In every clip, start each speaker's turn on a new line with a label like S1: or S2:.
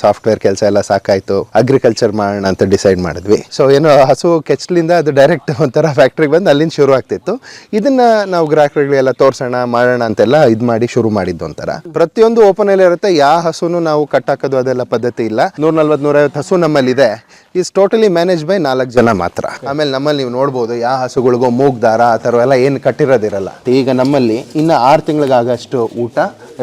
S1: Software ಕೆಲಸ ಎಲ್ಲ ಸಾಕಾಯ್ತು ಅಗ್ರಿಕಲ್ಚರ್ ಮಾಡೋಣ ಅಂತ ಡಿಸೈಡ್ ಮಾಡಿದ್ವಿ. ಸೊ ಏನೋ ಹಸು ಕೆಚ್ಚಲಿಂದ ಅದು ಡೈರೆಕ್ಟ್ ಒಂಥರ ಫ್ಯಾಕ್ಟ್ರಿಗೆ ಬಂದು ಅಲ್ಲಿಂದ ಶುರು ಆಗ್ತಿತ್ತು. ಇದನ್ನ ನಾವು ಗ್ರಾಹಕರಿಗೆಲ್ಲ ತೋರ್ಸೋಣ, ಮಾಡೋಣ ಅಂತೆಲ್ಲ ಇದು ಮಾಡಿ ಶುರು ಮಾಡಿದ್ದು ಒಂಥರ. ಪ್ರತಿಯೊಂದು ಓಪನ್ ಅಲ್ಲಿ ಇರುತ್ತೆ ಯಾವ ಹಸುನು ನಾವು ಕಟ್ಟಾಕೋದು ಅದೆಲ್ಲ ಪದ್ಧತಿ ಇಲ್ಲ. ನೂರ ನಲ್ವತ್ತು ನೂರೈವತ್ತು ಹಸು ನಮ್ಮಲ್ಲಿ ಇದೆ ಇಸ್ ಟೋಟಲಿ ಮ್ಯಾನೇಜ್ ಬೈ ನಾಲ್ಕು ಜನ ಮಾತ್ರ. ಆಮೇಲೆ ನಮ್ಮಲ್ಲಿ ನೀವು ನೋಡ್ಬೋದು ಯಾವ ಹಸುಗಳಿಗೂ ಮೂಗ್, ದಾರ ಆ ಥರ ಎಲ್ಲ ಏನು ಕಟ್ಟಿರೋದಿರಲ್ಲ. ಈಗ ನಮ್ಮಲ್ಲಿ ಇನ್ನು ಆರು ತಿಂಗಳಿಗಾಗಷ್ಟು ಊಟ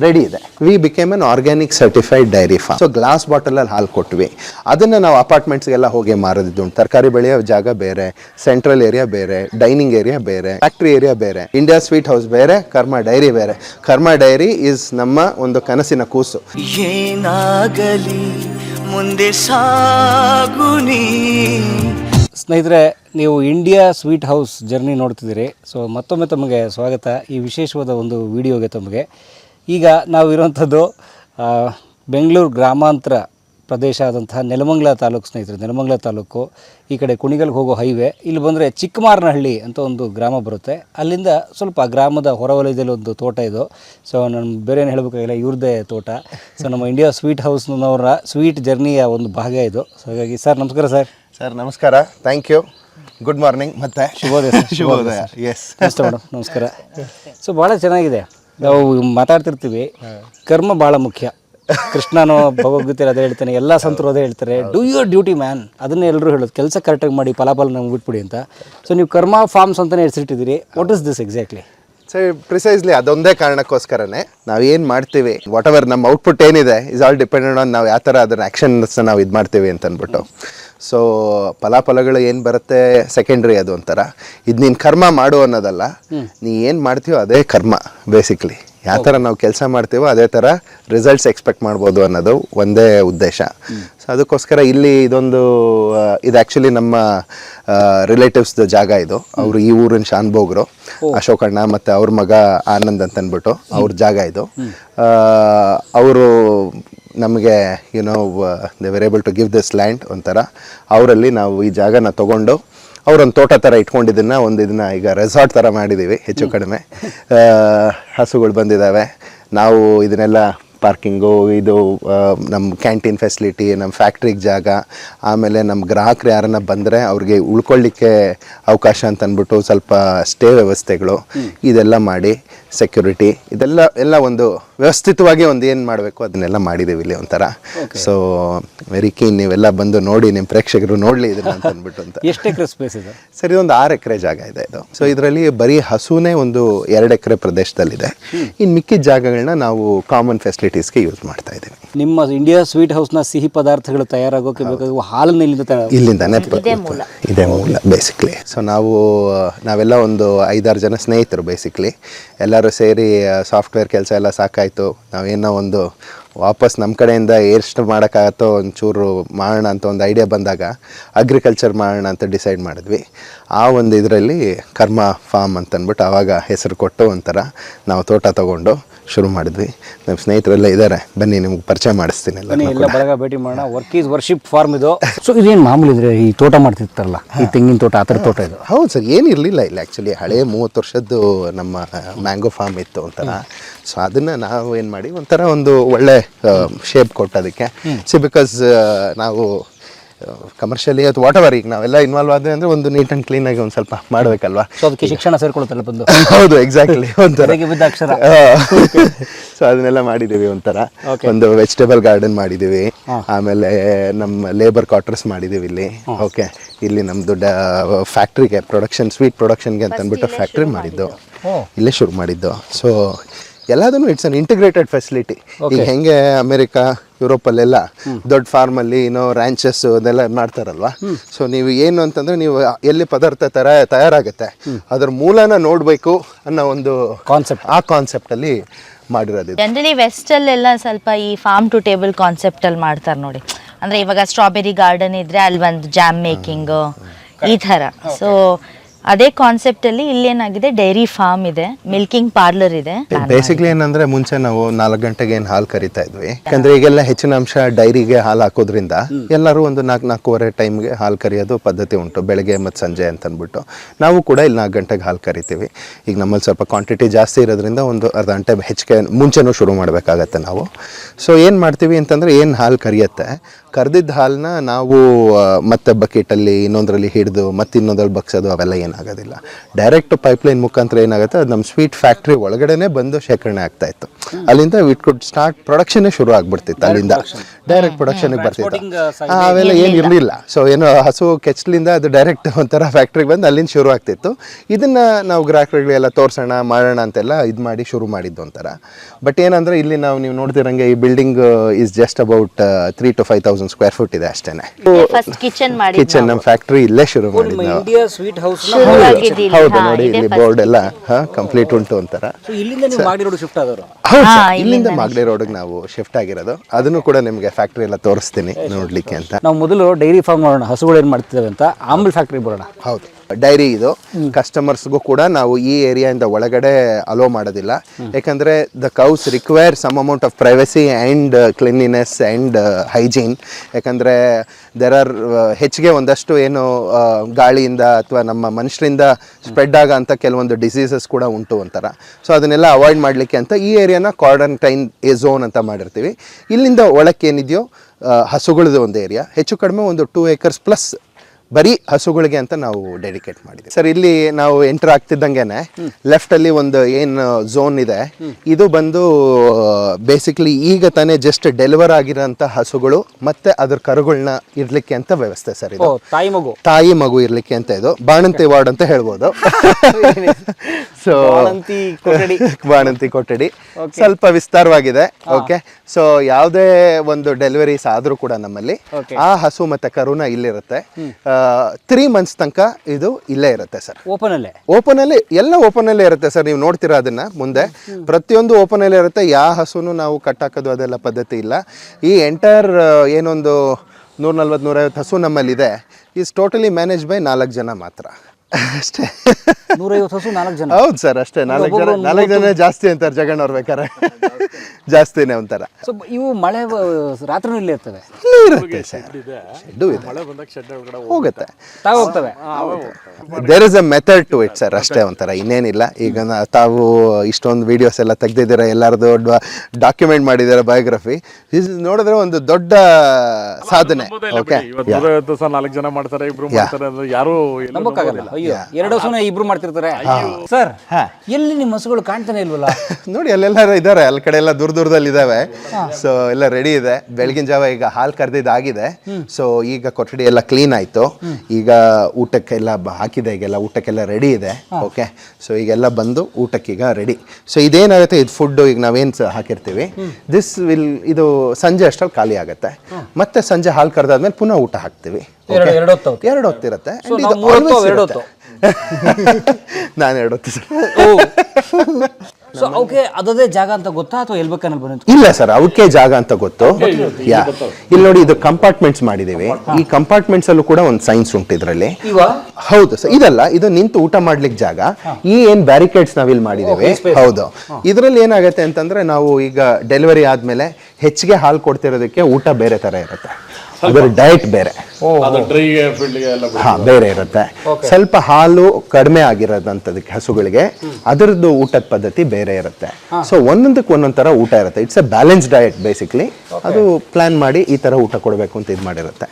S1: ರೆಡಿ ಇದೆ. We became an organic certified dairy farm so glass ಬಾಟಲಲ್ಲಿ ಹಾಲು ಕೊಟ್ವಿ. ಅದನ್ನು ನಾವು ಅಪಾರ್ಟ್ಮೆಂಟ್ಸ್ಗೆಲ್ಲ ಹೋಗಿ ಮಾರೋದಿದ್ದು ತರಕಾರಿ ಬೆಳೆಯೋ ಜಾಗ ಬೇರೆ ಸೆಂಟ್ರಲ್ ಏರಿಯಾ ಬೇರೆ ಡೈನಿಂಗ್ ಏರಿಯಾ ಬೇರೆ ಫ್ಯಾಕ್ಟ್ರಿ ಏರಿಯಾ ಬೇರೆ ಇಂಡಿಯಾ ಸ್ವೀಟ್ ಹೌಸ್ ಬೇರೆ ಕರ್ಮ ಡೈರಿ ಬೇರೆ. ಕರ್ಮ ಡೈರಿ ಇಸ್ ನಮ್ಮ ಒಂದು ಕನಸಿನ ಕೂಸು.
S2: ಏನಾಗಲಿ ಮುಂದೆ ಸಾಗುನಿ
S3: ಸ್ನೇಹಿತರೆ ನೀವು ಇಂಡಿಯಾ ಸ್ವೀಟ್ ಹೌಸ್ ಜರ್ನಿ ನೋಡ್ತಿದ್ದೀರಿ. ಸೊ ಮತ್ತೊಮ್ಮೆ ತಮಗೆ ಸ್ವಾಗತ. ಈ ವಿಶೇಷವಾದ ಒಂದು ವಿಡಿಯೋಗೆ ತಮಗೆ. ಈಗ ನಾವು ಇರುವಂಥದ್ದು ಆ, ಬೆಂಗಳೂರು ಗ್ರಾಮಾಂತರ ಪ್ರದೇಶ ಆದಂತಹ ನೆಲಮಂಗಲ ತಾಲೂಕು ಸ್ನೇಹಿತರೆ ನೆಲಮಂಗಲ ತಾಲೂಕು ಈ ಕಡೆ ಕುಣಿಗಲ್ಗೆ ಹೋಗೋ ಹೈವೇ ಇಲ್ಲಿ ಬಂದರೆ ಚಿಕ್ಕಮಾರನಹಳ್ಳಿ ಅಂತ ಒಂದು ಗ್ರಾಮ ಬರುತ್ತೆ. ಅಲ್ಲಿಂದ ಸ್ವಲ್ಪ ಗ್ರಾಮದ ಹೊರವಲಯದಲ್ಲಿ ಒಂದು ತೋಟ ಇದು. ಸೊ ನಾನು ಬೇರೆ ಏನು ಹೇಳಬೇಕಾಗಿಲ್ಲ ಇವ್ರದ್ದೇ ತೋಟ. ಸೊ ನಮ್ಮ ಇಂಡಿಯಾ ಸ್ವೀಟ್ ಹೌಸ್ನವರ ಸ್ವೀಟ್ ಜರ್ನಿಯ ಒಂದು ಭಾಗ ಇದು. ಸೊ ಹಾಗಾಗಿ ಸರ್ ನಮಸ್ಕಾರ ಸರ್.
S1: ಸರ್ ನಮಸ್ಕಾರ. ಥ್ಯಾಂಕ್ ಯು ಗುಡ್ ಮಾರ್ನಿಂಗ್ ಮತ್ತೆ.
S3: ಶುಭೋದಯ ಸರ್,
S1: ಶುಭೋದಯ ಎಸ್
S3: ನಮಸ್ತೆ ಮೇಡಮ್ ನಮಸ್ಕಾರ. ಸೊ ಭಾಳ ಚೆನ್ನಾಗಿದೆ. ನಾವು ಮಾತಾಡ್ತಿರ್ತೀವಿ. ಕರ್ಮ ಭಾಳ ಮುಖ್ಯ. ಕೃಷ್ಣನೋ ಭಗವದ್ಗೀತೆಯಲ್ಲಿ ಅದೇ ಹೇಳ್ತಾನೆ ಎಲ್ಲ ಸಂತರು ಅದೇ ಹೇಳ್ತಾರೆ ಡೂ ಯುವರ್ ಡ್ಯೂಟಿ ಮ್ಯಾನ್ ಅದನ್ನೇ ಎಲ್ಲರೂ ಹೇಳೋದು ಕೆಲಸ ಕರೆಕ್ಟಾಗಿ ಮಾಡಿ ಫಲಾಫಲ ನಮ್ಗೆ ಬಿಟ್ಬಿಡಿ ಅಂತ. ಸೊ ನೀವು ಕರ್ಮ ಫಾರ್ಮ್ಸ್ ಅಂತಲೇ ಹೆಸರಿಟ್ಟಿದ್ದೀರಿ what is this exactly
S1: so precisely ಅದೊಂದೇ ಕಾರಣಕ್ಕೋಸ್ಕರನೇ ನಾವು ಏನು ಮಾಡ್ತೀವಿ ವಾಟ್ ಎವರ್ ನಮ್ಮ ಔಟ್ಪುಟ್ ಏನಿದೆ ಇಸ್ ಆಲ್ ಡಿಪೆಂಡೆಡ್ ಆನ್ ನಾವು ಯಾವ ಥರ ಅದನ್ನ ಆ್ಯಕ್ಷನ್ಸ್ ನಾವು ಇದು ಮಾಡ್ತೀವಿ ಅಂತ ಅಂದ್ಬಿಟ್ಟು ಸೊ ಫಲಾಫಲಗಳು ಏನು ಬರುತ್ತೆ ಸೆಕೆಂಡ್ರಿ ಅದು ಒಂಥರ. ಇದು ನೀನು ಕರ್ಮ ಮಾಡು ಅನ್ನೋದಲ್ಲ ನೀ ಏನು ಮಾಡ್ತೀವೋ ಅದೇ ಕರ್ಮ ಬೇಸಿಕ್ಲಿ ಯಾವ ಥರ ನಾವು ಕೆಲಸ ಮಾಡ್ತೀವೋ ಅದೇ ಥರ ರಿಸಲ್ಟ್ಸ್ ಎಕ್ಸ್ಪೆಕ್ಟ್ ಮಾಡ್ಬೋದು ಅನ್ನೋದು ಒಂದೇ ಉದ್ದೇಶ. ಸೊ ಅದಕ್ಕೋಸ್ಕರ ಇಲ್ಲಿ ಇದೊಂದು ಇದು ಆ್ಯಕ್ಚುಲಿ ನಮ್ಮ ರಿಲೇಟಿವ್ಸ್ದು ಜಾಗ ಇದು. ಅವರು ಈ ಊರಿನ ಶಾನ್ಭೋಗ್ರು ಅಶೋಕಣ್ಣ ಮತ್ತು ಅವ್ರ ಮಗ ಆನಂದ್ ಅಂತ ಅಂದ್ಬಿಟ್ಟು ಅವ್ರ ಜಾಗ ಇದು. ಅವರು ನಮಗೆ you know they were able to give this land ಒಂಥರ. ಅವರಲ್ಲಿ ನಾವು ಈ ಜಾಗನ ತಗೊಂಡು ಅವರೊಂದು ತೋಟ ಥರ ಇಟ್ಕೊಂಡಿದ್ದನ್ನ ಒಂದು ಇದನ್ನ ಈಗ ರೆಸಾರ್ಟ್ ಥರ ಮಾಡಿದ್ದೀವಿ ಹೆಚ್ಚು ಕಡಿಮೆ. ಹಸುಗಳು ಬಂದಿದ್ದಾವೆ ನಾವು ಇದನ್ನೆಲ್ಲ ಪಾರ್ಕಿಂಗು ಇದು ನಮ್ಮ ಕ್ಯಾಂಟೀನ್ ಫೆಸಿಲಿಟಿ ನಮ್ಮ ಫ್ಯಾಕ್ಟ್ರಿಗೆ ಜಾಗ ಆಮೇಲೆ ನಮ್ಮ ಗ್ರಾಹಕರು ಯಾರನ್ನ ಬಂದರೆ ಅವ್ರಿಗೆ ಉಳ್ಕೊಳ್ಳಿಕ್ಕೆ ಅವಕಾಶ ಅಂತ ಅಂದ್ಬಿಟ್ಟು ಸ್ವಲ್ಪ ಸ್ಟೇ ವ್ಯವಸ್ಥೆಗಳು ಇದೆಲ್ಲ ಮಾಡಿ ಸೆಕ್ಯೂರಿಟಿ ಇದೆಲ್ಲ ಎಲ್ಲ ಒಂದು ವ್ಯವಸ್ಥಿತವಾಗಿ ಒಂದು ಏನು ಮಾಡಬೇಕು ಅದನ್ನೆಲ್ಲ ಮಾಡಿದ್ದೀವಿ ಇಲ್ಲಿ ಒಂಥರ. ಸೊ ವೆರಿ ಕೀನ್ ನೀವೆಲ್ಲ ಬಂದು ನೋಡಿ ನಿಮ್ಮ ಪ್ರೇಕ್ಷಕರು ನೋಡಲಿ ಇದನ್ನ ಅಂತ ಅಂದ್ಬಿಟ್ಟು ಅಂತ.
S3: ಎಷ್ಟು ಎಕರೆ ಸ್ಪೇಸ್ ಇದೆ?
S1: ಸರಿ ಒಂದು ಆರು ಎಕರೆ ಜಾಗ ಇದೆ ಇದು. ಸೊ ಇದರಲ್ಲಿ ಬರೀ ಹಸುನೇ ಒಂದು ಎರಡು ಎಕರೆ ಪ್ರದೇಶದಲ್ಲಿದೆ. ಇನ್ನು ಮಿಕ್ಕಿದ ಜಾಗಗಳನ್ನ ನಾವು ಕಾಮನ್ ಫೆಸಿಲಿಟೀಸ್ಗೆ ಯೂಸ್ ಮಾಡ್ತಾ ಇದ್ದೀವಿ.
S3: ನಿಮ್ಮ ಇಂಡಿಯಾ ಸ್ವೀಟ್ ಹೌಸ್ನ ಸಿಹಿ ಪದಾರ್ಥಗಳು ತಯಾರಾಗೋಕೆ ಬೇಕಾಗುವ ಹಾಲನ್ನ ಇಲ್ಲಿಂದ ಇಲ್ಲಿಂದ
S1: ಇಲ್ಲಿಂದಾನೆ ಇದೇ ಮೂಲ. ಬೇಸಿಕ್ಲಿ ಸೊ ನಾವು ನಾವೆಲ್ಲ ಒಂದು ಐದಾರು ಜನ ಸ್ನೇಹಿತರು ಬೇಸಿಕ್ಲಿ ಎಲ್ಲರೂ ಸೇರಿ ಸಾಫ್ಟ್ವೇರ್ ಕೆಲಸ ಎಲ್ಲ ಸಾಕಾಯಿತು. ನಾವೇನೋ ಒಂದು ವಾಪಸ್ ನಮ್ಮ ಕಡೆಯಿಂದ ಎಷ್ಟು ಮಾಡೋಕ್ಕಾಗತ್ತೋ ಒಂಚೂರು ಮಾಡೋಣ ಅಂತ ಒಂದು ಐಡಿಯಾ ಬಂದಾಗ ಅಗ್ರಿಕಲ್ಚರ್ ಮಾಡೋಣ ಅಂತ ಡಿಸೈಡ್ ಮಾಡಿದ್ವಿ. ಆ ಒಂದು ಇದರಲ್ಲಿ ಕರ್ಮ ಫಾರ್ಮ್ ಅಂತಂದ್ಬಿಟ್ಟು ಆವಾಗ ಹೆಸರು ಕೊಟ್ಟು ಒಂಥರ ನಾವು ತೋಟ ತಗೊಂಡು ಶುರು ಮಾಡಿದ್ವಿ. ನಮ್ಮ ಸ್ನೇಹಿತರೆಲ್ಲ ಇದ್ದಾರೆ ಬನ್ನಿ ನಿಮ್ಗೆ ಪರಿಚಯ ಮಾಡಿಸ್ತೀನಿ ಎಲ್ಲ
S3: ಭೇಟಿ ಮಾಡೋಣ. ವರ್ಕ್ ಈಸ್ ವರ್ಷಿಪ್ ಫಾರ್ಮ್ ಇದು. ಸೊ ಇದೇನು ಮಾಮೂಲಿ ಇದ್ರೆ ಈ ತೋಟ ಮಾಡ್ತಿರ್ತಾರಲ್ಲ ಈ ತೆಂಗಿನ ತೋಟ ಆ ಥರ ತೋಟ ಇದು?
S1: ಹೌದು ಸರ್ ಏನು ಇರಲಿಲ್ಲ ಇಲ್ಲಿ ಆ್ಯಕ್ಚುಲಿ ಹಳೆ ಮೂವತ್ತು ವರ್ಷದ್ದು ನಮ್ಮ ಮ್ಯಾಂಗೋ ಫಾರ್ಮ್ ಇತ್ತು ಒಂಥರ. ಸೊ ಅದನ್ನು ನಾವು ಏನು ಮಾಡಿ ಒಂಥರ ಒಂದು ಒಳ್ಳೆ ಶೇಪ್ ಕೊಟ್ಟೋದಕ್ಕೆ ಸಿ ಬಿಕಾಸ್ ನಾವು ಕಮರ್ಷಿಯಲಿ ಅಥವಾ ವಾಟ್ ಎವರ್ ಈಗ ನಾವೆಲ್ಲ ಇನ್ವಾಲ್ವ್ ಆದ್ರೆ ಅಂದರೆ ಒಂದು ನೀಟ್ ಆ್ಯಂಡ್ ಕ್ಲೀನಾಗಿ ಒಂದು ಸ್ವಲ್ಪ ಮಾಡಬೇಕಲ್ವಾ?
S3: ಸೊ ಅದಕ್ಕೆ ಶಿಕ್ಷಣ ಸೇರ್ಕೊಳ್ತಲ್ಲ ಬಂದು?
S1: ಹೌದು ಎಕ್ಸಾಕ್ಟ್ಲಿ ಒಂಥರ.
S3: ಅಕ್ಷರ.
S1: ಸೊ ಅದನ್ನೆಲ್ಲ ಮಾಡಿದ್ದೀವಿ ಒಂಥರ. ಒಂದು ವೆಜಿಟೇಬಲ್ ಗಾರ್ಡನ್ ಮಾಡಿದ್ದೀವಿ ಆಮೇಲೆ ನಮ್ಮ ಲೇಬರ್ ಕ್ವಾರ್ಟರ್ಸ್ ಮಾಡಿದ್ದೀವಿ ಇಲ್ಲಿ. ಓಕೆ ಇಲ್ಲಿ ನಮ್ಮದು ಫ್ಯಾಕ್ಟ್ರಿಗೆ ಪ್ರೊಡಕ್ಷನ್ ಸ್ವೀಟ್ ಪ್ರೊಡಕ್ಷನ್ಗೆ ಅಂತ ಅಂದ್ಬಿಟ್ಟು ಫ್ಯಾಕ್ಟ್ರಿ ಮಾಡಿದ್ದು. ಇಲ್ಲೇ ಶುರು ಮಾಡಿದ್ದು. ಸೊ ಎಲ್ಲದನ್ನು ಇಟ್ಸ್ ಅನ್ ಇಂಟಿಗ್ರೇಟೆಡ್ ಫೆಸಿಲಿಟಿ ಈಗ ಹೆಂಗೆ ಅಮೆರಿಕಾ ಯುರೋಪಲ್ಲೆಲ್ಲ ದೊಡ್ಡ ಫಾರ್ಮಲ್ಲಿ ಏನೋ ರ್ಯಾಂಚಸ್ ಅದೆಲ್ಲ ಮಾಡ್ತಾರಲ್ವಾ? ಸೊ ನೀವು ಏನು ಅಂತಂದ್ರೆ ನೀವು ಎಲ್ಲಿ ಪದಾರ್ಥ ತರ ತಯಾರಾಗುತ್ತೆ ಅದ್ರ ಮೂಲನ ನೋಡಬೇಕು ಅನ್ನೋ ಒಂದು
S3: ಕಾನ್ಸೆಪ್ಟ್
S1: ಆ ಕಾನ್ಸೆಪ್ಟಲ್ಲಿ ಮಾಡಿರೋದು
S4: ಜನರಲಿ ವೆಸ್ಟ್ ಅಲ್ಲೆಲ್ಲ ಸ್ವಲ್ಪ ಈ ಫಾರ್ಮ್ ಟು ಟೇಬಲ್ ಕಾನ್ಸೆಪ್ಟ್ ಅಲ್ಲಿ ಮಾಡ್ತಾರೆ ನೋಡಿ. ಅಂದ್ರೆ ಇವಾಗ ಸ್ಟ್ರಾಬೆರಿ ಗಾರ್ಡನ್ ಇದ್ರೆ ಅಲ್ಲಿ ಒಂದು ಜಾಮ್ ಮೇಕಿಂಗ್ ಈ ತರ ಸೊ ಅದೇ ಕಾನ್ಸೆಪ್ಟ್ ಅಲ್ಲಿ ಇಲ್ಲೇನಾಗಿದೆ? ಡೈರಿ ಫಾರ್ಮ್ ಇದೆ. ಮಿಲ್ಕಿಂಗ್ ಪಾರ್ಲರ್ ಇದೆ.
S1: ಬೇಸಿಕ್ಲಿ ಏನಂದ್ರೆ ಮುಂಚೆ ನಾವು ನಾಲ್ಕು ಗಂಟೆಗೆ ಏನು ಹಾಲು ಕರಿತಾ ಇದ್ವಿ. ಯಾಕಂದ್ರೆ ಈಗೆಲ್ಲ ಹೆಚ್ಚಿನ ಅಂಶ ಡೈರಿಗೆ ಹಾಲು ಹಾಕೋದ್ರಿಂದ ಎಲ್ಲರೂ ಒಂದು ನಾಲ್ಕು ನಾಲ್ಕೂವರೆ ಟೈಮ್ಗೆ ಹಾಲು ಕರಿಯೋದು ಪದ್ಧತಿ ಉಂಟು. ಬೆಳಗ್ಗೆ ಮತ್ತು ಸಂಜೆ ಅಂತ ಅಂದ್ಬಿಟ್ಟು ನಾವು ಕೂಡ ಇಲ್ಲಿ ನಾಲ್ಕು ಗಂಟೆಗೆ ಹಾಲು ಕರಿತೀವಿ. ಈಗ ನಮ್ಮಲ್ಲಿ ಸ್ವಲ್ಪ ಕ್ವಾಂಟಿಟಿ ಜಾಸ್ತಿ ಇರೋದ್ರಿಂದ ಒಂದು ಅರ್ಧ ಗಂಟೆ ಹೆಚ್ಚಿಗೆ ಮುಂಚೆನೂ ಶುರು ಮಾಡಬೇಕಾಗತ್ತೆ ನಾವು. ಸೊ ಏನು ಮಾಡ್ತೀವಿ ಅಂತಂದ್ರೆ ಏನು ಹಾಲು ಕರಿಯತ್ತೆ? ಕರೆದಿದ್ದ ಹಾಲನ್ನ ನಾವು ಮತ್ತೆ ಬಕೆಟಲ್ಲಿ ಇನ್ನೊಂದರಲ್ಲಿ ಹಿಡಿದು ಮತ್ತೆ ಇನ್ನೊಂದ್ರಲ್ಲಿ ಬಗ್ಸೋದು ಅವೆಲ್ಲ ಏನಾಗೋದಿಲ್ಲ. ಡೈರೆಕ್ಟ್ ಪೈಪ್ಲೈನ್ ಮುಖಾಂತರ ಏನಾಗುತ್ತೆ ಅದು ನಮ್ಮ ಸ್ವೀಟ್ ಫ್ಯಾಕ್ಟ್ರಿ ಒಳಗಡೆನೆ ಬಂದು ಶೇಖರಣೆ ಆಗ್ತಾ ಇತ್ತು. ಅಲ್ಲಿಂದ ವಿಟ್ ಕುಡ್ ಸ್ಟಾರ್ಟ್ ಪ್ರೊಡಕ್ಷನ್ನೇ ಶುರು ಆಗ್ಬಿಡ್ತಿತ್ತು ಅಲ್ಲಿಂದ. ಡೈರೆಕ್ಟ್ ಪ್ರೊಡಕ್ಷನ್ಗೆ ಬರ್ತಿತ್ತು. ಅವೆಲ್ಲ ಏನು ಇರಲಿಲ್ಲ. ಸೊ ಏನೋ ಹಸು ಕೆಚ್ಚಲಿಂದ ಅದು ಡೈರೆಕ್ಟ್ ಒಂಥರ ಫ್ಯಾಕ್ಟ್ರಿಗೆ ಬಂದು ಅಲ್ಲಿಂದ ಶುರು ಆಗ್ತಿತ್ತು. ಇದನ್ನ ನಾವು ಗ್ರಾಹಕರಿಗೆಲ್ಲ ತೋರ್ಸೋಣ ಮಾಡೋಣ ಅಂತೆಲ್ಲ ಇದು ಮಾಡಿ ಶುರು ಮಾಡಿದ್ದು ಒಂಥರ. ಬಟ್ ಏನಂದ್ರೆ ಇಲ್ಲಿ ನಾವು ನೀವು ನೋಡ್ತಿರಂಗೆ ಈ building is just about three to five thousand square foot ಇದೆ ಅಷ್ಟೇನೆ.
S4: ಫಸ್ಟ್ ಕಿಚನ್ ಮಾಡಿ
S1: ಕಿಚನ್ ನಮ್ಮ ಫ್ಯಾಕ್ಟ್ರಿ ಇಲ್ಲೇ ಶುರು ಮಾಡಿದ್ದು ನಾವು.
S3: ಇಂಡಿಯಾ ಸ್ವೀಟ್ ಹೌಸ್
S4: ಶುರುವಾಗಿದ್ದು ಇಲ್ಲಿ.
S1: ಹೌದು
S4: ಹಾ,
S1: ನೋಡಿ
S4: ಇದೇ
S1: ಇಲ್ಲಿ ಬೋರ್ಡ್ ಎಲ್ಲ ಕಂಪ್ಲೀಟ್ ಉಂಟು ಅಂತಾರ
S3: ಸೊ ಇಲ್ಲಿಂದ ನೀವು ಮಾಡಿ ರೋಡ್ ಶಿಫ್ಟ್ ಆದವರು
S1: ಹೌದು
S4: ಹಾ,
S1: ಸರ್, ಇಲ್ಲಿಂದ ಮಾಗಡಿ ರೋಡ್ಗೆ ನಾವು ಶಿಫ್ಟ್ ಆಗಿರೋದು. ಅದನ್ನು ಕೂಡ ನಿಮಗೆ ಫ್ಯಾಕ್ಟ್ರಿ ಎಲ್ಲ ತೋರಿಸ್ತೀನಿ ನೋಡ್ಲಿಕ್ಕೆ ಅಂತ.
S3: ನಾವು ಮೊದಲು ಡೈರಿ ಫಾರ್ಮ್ ಮಾಡೋಣ. ಹಸುಗಳು ಏನು ಮಾಡ್ತಿದ್ದಾವೆ ಅಂತ? ಆಮೇಲೆ ಫ್ಯಾಕ್ಟ್ರಿ ಬರೋಣ.
S1: ಹೌದು. ಡೈರಿ ಇದು. ಕಸ್ಟಮರ್ಸ್ಗೂ ಕೂಡ ನಾವು ಈ ಏರಿಯಾಯಿಂದ ಒಳಗಡೆ ಅಲೋ ಮಾಡೋದಿಲ್ಲ. ಯಾಕಂದ್ರೆ the cows require some amount of privacy and cleanliness and hygiene ಯಾಕಂದ್ರೆ ದೆರ್ ಆರ್ ಹೆಚ್ಚಿಗೆ ಒಂದಷ್ಟು ಏನು ಆ, ಗಾಳಿಯಿಂದ ಅಥವಾ ನಮ್ಮ ಮನುಷ್ಯರಿಂದ ಸ್ಪ್ರೆಡ್ ಆಗೋ ಅಂತ ಕೆಲವೊಂದು ಡಿಸೀಸಸ್ ಕೂಡ ಉಂಟು ಅಂತಾರ. ಸೊ ಅದನ್ನೆಲ್ಲ ಅವಾಯ್ಡ್ ಮಾಡಲಿಕ್ಕೆ ಅಂತ ಈ ಏರಿಯಾನ ಕ್ವಾರಂಟೈನ್ ಎ ಝೋನ್ ಅಂತ ಮಾಡಿರ್ತೀವಿ. ಇಲ್ಲಿಂದ ಒಳಕ್ಕೆ ಏನಿದೆಯೋ ಹಸುಗಳದ್ದು ಒಂದು ಏರಿಯಾ ಹೆಚ್ಚು ಕಡಿಮೆ ಒಂದು ಟೂ ಏಕರ್ಸ್ ಪ್ಲಸ್ ಬರೀ ಹಸುಗಳಿಗೆ ಅಂತ ನಾವು ಡೆಡಿಕೇಟ್ ಮಾಡಿದ್ವಿ ಸರ್ ಇಲ್ಲಿ ನಾವು ಎಂಟರ್ ಆಗ್ತಿದ್ದಂಗೆನೆ ಲೆಫ್ಟ್ ಅಲ್ಲಿ ಒಂದು ಏನು ಝೋನ್ ಇದೆ. ಇದು ಬಂದು ಬೇಸಿಕ್ಲಿ ಈಗ ತಾನೇ ಜಸ್ಟ್ ಡೆಲಿವರ್ ಆಗಿರೋಂಥ ಹಸುಗಳು ಮತ್ತೆ ಅದ್ರ ಕರುಗಳನ್ನ ಇರ್ಲಿಕ್ಕೆ ಅಂತ ವ್ಯವಸ್ಥೆ ಸರ್ ಇದು.
S3: ತಾಯಿ ಮಗು.
S1: ತಾಯಿ ಮಗು ಇರ್ಲಿಕ್ಕೆ ಅಂತ ಇದು. ಬಾಣಂತಿ ವಾರ್ಡ್ ಅಂತ ಹೇಳ್ಬೋದು. ಸೊ
S3: ಬಾಣಂತಿ ಕೊಠಡಿ.
S1: ಬಾಣಂತಿ ಕೊಠಡಿ. ಸ್ವಲ್ಪ ವಿಸ್ತಾರವಾಗಿದೆ. ಓಕೆ ಸೊ ಯಾವುದೇ ಒಂದು ಡೆಲಿವರೀಸ್ ಆದರೂ ಕೂಡ ನಮ್ಮಲ್ಲಿ ಆ ಹಸು ಮತ್ತೆ ಕರುನ ಇಲ್ಲಿರುತ್ತೆ. ತ್ರೀ ಮಂತ್ಸ್ ತನಕ ಇದು ಇಲ್ಲೇ ಇರುತ್ತೆ ಸರ್.
S3: ಓಪನ್ ಅಲ್ಲೇ?
S1: ಓಪನ್ ಅಲ್ಲಿ ಎಲ್ಲ ಓಪನ್ ಅಲ್ಲೇ ಇರುತ್ತೆ ಸರ್. ನೀವು ನೋಡ್ತೀರಾ ಅದನ್ನ ಮುಂದೆ. ಪ್ರತಿಯೊಂದು ಓಪನ್ ಅಲ್ಲೇ ಇರುತ್ತೆ. ಯಾವ ಹಸುನು ನಾವು ಕಟ್ಟಾಕೋದು ಅದೆಲ್ಲ ಪದ್ಧತಿ ಇಲ್ಲ. ಈ ಎಂಟೈರ್ ಏನೊಂದು ನೂರ ನಲ್ವತ್ತು ನೂರೈವತ್ತು ಹಸು ನಮ್ಮಲ್ಲಿದೆ. ಈಸ್ ಟೋಟಲಿ ಮ್ಯಾನೇಜ್ ಬೈ ನಾಲ್ಕು ಜನ ಮಾತ್ರ. ಅಷ್ಟೇ.
S3: ನೂರೈವತ್ತು ಹಸು ನಾಲ್ಕು ಜನ.
S1: ಹೌದು ಸರ್ ಅಷ್ಟೇ. ನಾಲ್ಕು ಜನ ನಾಲ್ಕು ಜನ ಜಾಸ್ತಿ ಅಂತಾರೆ ಜಗನ್ ಅವ್ರ ಬೇಕಾರೆ ಜಾಸ್ತಿನೇ ಒಂಥರ.
S3: ಸೊ ಇವು ಮಳೆ ರಾತ್ರಿ ಇಲ್ಲಿ ಇರ್ತವೆ.
S1: ಇಲ್ಲೇ ಇರುತ್ತೆ ಸರ್. ಶೆಡ್ಡು ಇದೆ. ಹೋಗುತ್ತೆ.
S3: ತಾವು ಹೋಗ್ತವೆ?
S1: There is a method to it sir ಅಷ್ಟೇ ಒಂಥರ. ಇನ್ನೇನಿಲ್ಲ. ಈಗ ತಾವು ಇಷ್ಟೊಂದು ವಿಡಿಯೋಸ್ ಎಲ್ಲ ತೆಗ್ದಿದ್ದೀರ ಎಲ್ಲರದು ಡಾಕ್ಯುಮೆಂಟ್ ಮಾಡಿದ್ದೀರ ಬಯೋಗ್ರಫಿ ನೋಡಿದ್ರೆ ಒಂದು ದೊಡ್ಡ ಸಾಧನೆ. ಓಕೆ
S5: ನಾಲ್ಕು ಜನ ಮಾಡ್ತಾರೆ ಇಬ್ರು ಮಾಡ್ತಾರೆ ಯಾರು
S3: ನಂಬಕ್ಕಾಗಲ್ಲ. ಅಯ್ಯೋ ಎರಡು ಸುಮ್ಮನೆ ಇಬ್ರು ಮಾಡ್ತಿರ್ತಾರೆ. ಸರ್ ಎಲ್ಲಿ ನಿಮ್ಮ ಹಸುಗಳು ಕಾಣ್ತಾನೆ ಇಲ್ವಲ್ಲ?
S1: ನೋಡಿ ಅಲ್ಲೆಲ್ಲ ಇದ್ದಾರೆ ಅಲ್ಲಿ ಕಡೆ ಎಲ್ಲ ದೂರ ದೂರದಲ್ಲಿ ಇದಾವೆ. ಸೊ ಎಲ್ಲ ರೆಡಿ ಇದೆ. ಬೆಳಗಿನ ಜಾವ ಈಗ ಹಾಲು ಕರೆದಿದ್ದಾಗಿದೆ ಸೊ ಈಗ ಕೊಠಡಿ ಎಲ್ಲ ಕ್ಲೀನ್ ಆಯ್ತು. ಈಗ ಊಟಕ್ಕೆಲ್ಲ ಬ- ಹಾಕಿದೆ. ಈಗೆಲ್ಲ ಊಟಕ್ಕೆಲ್ಲ ರೆಡಿ ಇದೆ. ಓಕೆ ಸೊ ಈಗೆಲ್ಲ ಬಂದು ಊಟಕ್ಕೀಗ ರೆಡಿ ಸೊ ಇದೇನಾಗುತ್ತೆ? ಇದು ಫುಡ್ ಈಗ ನಾವೇನು ಹಾಕಿರ್ತೀವಿ? ದಿಸ್ ವಿಲ್ ಇದು ಸಂಜೆ ಅಷ್ಟರಲ್ಲಿ ಖಾಲಿ ಆಗುತ್ತೆ. ಮತ್ತೆ ಸಂಜೆ ಹಾಲು ಕರೆದಾದ್ಮೇಲೆ ಪುನಃ ಊಟ ಹಾಕ್ತೀವಿ.
S3: ಎರಡು ಎರಡು ಹೊತ್ತು
S1: ಎರಡು ಹೊತ್ತಿರುತ್ತೆ ನಾನು ಎರಡು ಹೊತ್ತು.
S3: ಸೊ ಅವಕ್ಕೆ ಅದದೇ ಜಾಗ ಅಂತ ಗೊತ್ತಾ ಅಥವಾ ಬಂದಿತ್ತು?
S1: ಇಲ್ಲ ಸರ್ ಅವಕ್ಕೆ ಜಾಗ ಅಂತ ಗೊತ್ತು. ಯಾ. ಇಲ್ಲಿ ನೋಡಿ ಇದು ಕಂಪಾರ್ಟ್ಮೆಂಟ್ಸ್ ಮಾಡಿದೀವಿ ಈ ಕಂಪಾರ್ಟ್ಮೆಂಟ್ಸ್ ಅಲ್ಲೂ ಕೂಡ ಒಂದು ಸೈನ್ಸ್ ಉಂಟು ಇದರಲ್ಲಿ. ಹೌದು ಸರ್ ಇದಲ್ಲ ಇದು ನಿಂತು ಊಟ ಮಾಡ್ಲಿಕ್ಕೆ ಜಾಗ. ಈ ಏನ್ ಬ್ಯಾರಿಕೇಡ್ಸ್ ನಾವಿಲ್ಲಿ ಮಾಡಿದ್ದೇವೆ. ಹೌದು. ಇದರಲ್ಲಿ ಏನಾಗುತ್ತೆ ಅಂತಂದ್ರೆ ನಾವು ಈಗ ಡೆಲಿವರಿ ಆದ್ಮೇಲೆ ಹೆಚ್ಚಿಗೆ ಹಾಲು ಕೊಡ್ತಿರೋದಕ್ಕೆ ಊಟ ಬೇರೆ ತರ ಇರುತ್ತೆ. ಅದರ ಡಯಟ್ ಬೇರೆ.
S5: ಅದು ಡ್ರೈ ಫೀಲ್ಡ್ಗೆ ಎಲ್ಲ
S1: ಹಾ ಬೇರೆ ಇರುತ್ತೆ. ಸ್ವಲ್ಪ ಹಾಲು ಕಡಿಮೆ ಆಗಿರೋದಂಥದಕ್ಕೆ ಹಸುಗಳಿಗೆ ಅದರದ್ದು ಊಟದ ಪದ್ಧತಿ ಬೇರೆ ಇರುತ್ತೆ. ಸೊ ಒಂದೊಂದಕ್ಕೆ ಒಂದೊಂದು ತರ ಊಟ ಇರುತ್ತೆ. It's a balance diet basically ಅದು ಪ್ಲಾನ್ ಮಾಡಿ ಈ ತರ ಊಟ ಕೊಡಬೇಕು ಅಂತ ಇದು ಮಾಡಿರುತ್ತೆ.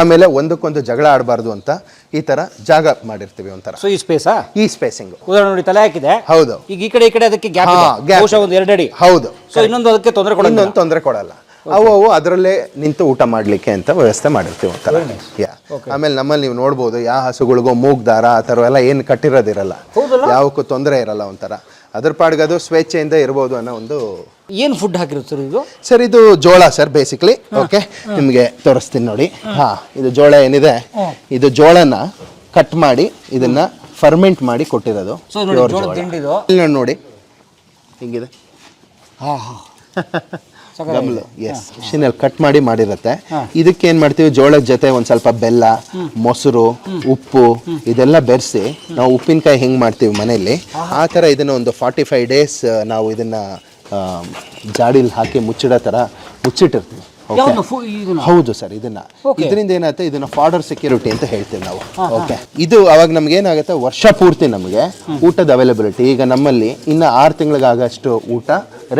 S1: ಆಮೇಲೆ ಒಂದಕ್ಕೊಂದು ಜಗಳ ಆಡಬಾರ್ದು ಅಂತ ಈ ತರ ಜಾಗ ಮಾಡಿರ್ತೀವಿ ಒಂಥರ.
S3: ಸೊ ಈ ಸ್ಪೇಸಾ
S1: ಈ ಸ್ಪೇಸಿಂಗ್
S3: ಉದಾಹರಣೆ ನೋಡಿ ತಲೆ ಹಾಕಿದೆ.
S1: ಹೌದು.
S3: ಈಗ ಈ ಕಡೆ ಈ ಕಡೆ ಅದಕ್ಕೆ ಗ್ಯಾಪ್ ಒಂದು ಎರಡು ಅಡಿ
S1: ಹೌದು.
S3: ಸೊ ಇನ್ನೊಂದು ಅದಕ್ಕೆ ತೊಂದರೆ ಕೊಡೋದು
S1: ಇನ್ನೊಂದು ತೊಂದರೆ ಕೊಡಲ್ಲ. ಅವು ಅವು ಅದರಲ್ಲೇ ನಿಂತು ಊಟ ಮಾಡಲಿಕ್ಕೆ ಅಂತ ವ್ಯವಸ್ಥೆ ಮಾಡಿರ್ತೀವಿ ಒಂಥರ. ಯಾ ಆಮೇಲೆ ನಮ್ಮಲ್ಲಿ ನೀವು ನೋಡ್ಬೋದು ಯಾವ ಹಸುಗಳಿಗೂ ಮೂಗ್ ದಾರ ಆ ಥರ ಎಲ್ಲ ಏನು ಕಟ್ಟಿರೋದಿರಲ್ಲ. ಯಾವಕ್ಕೂ ತೊಂದರೆ ಇರಲ್ಲ ಒಂಥರ. ಅದ್ರ ಅದು ಸ್ವೇಚ್ಛೆಯಿಂದ ಇರ್ಬೋದು ಅನ್ನೋ ಒಂದು
S3: ಏನು ಫುಡ್ ಹಾಕಿರುತ್ತೆ ಸರ್ ಇದು?
S1: ಸರ್ ಇದು ಜೋಳ ಸರ್ ಬೇಸಿಕ್ಲಿ ಓಕೆ ನಿಮಗೆ ತೋರಿಸ್ತೀನಿ ನೋಡಿ. ಹಾ. ಇದು ಜೋಳ ಏನಿದೆ? ಇದು ಜೋಳನ ಕಟ್ ಮಾಡಿ ಇದನ್ನ ಫರ್ಮೆಂಟ್ ಮಾಡಿ ಕೊಟ್ಟಿರೋದು.
S3: ನೋಡಿ
S1: ಹಿಂಗಿದೆ
S3: ಹಾಂ
S1: ಜೋಳ. ಇಲ್ಲಿ ನೋಡಿ. ನೋಡಿ ಹಿಂಗಿದೆ ಗಮ್ಲು ಎಸ್ ಮಿಷಿನಲ್ಲಿ ಕಟ್ ಮಾಡಿ ಮಾಡಿರುತ್ತೆ. ಇದಕ್ಕೆ ಏನು ಮಾಡ್ತೀವಿ ಜೋಳದ ಜೊತೆ ಒಂದು ಸ್ವಲ್ಪ ಬೆಲ್ಲ ಮೊಸರು ಉಪ್ಪು ಇದೆಲ್ಲ ಬೆರೆಸಿ ನಾವು ಉಪ್ಪಿನಕಾಯಿ ಹೆಂಗೆ ಮಾಡ್ತೀವಿ ಮನೆಯಲ್ಲಿ ಆ ಥರ ಇದನ್ನು ಒಂದು ಫಾರ್ಟಿ ಫೈವ್ ಡೇಸ್ ನಾವು ಇದನ್ನು ಜಾಡೀಲಿ ಜಾಡಿಲಿ ಹಾಕಿ ಮುಚ್ಚಿಡೋ ಥರ ಮುಚ್ಚಿಟ್ಟಿರ್ತೀವಿ. ಹೌದು ಸರ್ ಇದನ್ನ. ಇದರಿಂದ ಏನಾಗುತ್ತೆ ಇದನ್ನ ಫಾರ್ಡರ್ ಸೆಕ್ಯೂರಿಟಿ ಅಂತ ಹೇಳ್ತೀವಿ ನಾವು. ಓಕೆ ಇದು ಅವಾಗ ನಮ್ಗೆ ಏನಾಗುತ್ತೆ ವರ್ಷ ಪೂರ್ತಿ ನಮಗೆ ಊಟದ ಅವೈಲಬಿಲಿಟಿ ಈಗ ನಮ್ಮಲ್ಲಿ ಇನ್ನು ಆರು ತಿಂಗಳಿಗಾಗಷ್ಟು ಊಟ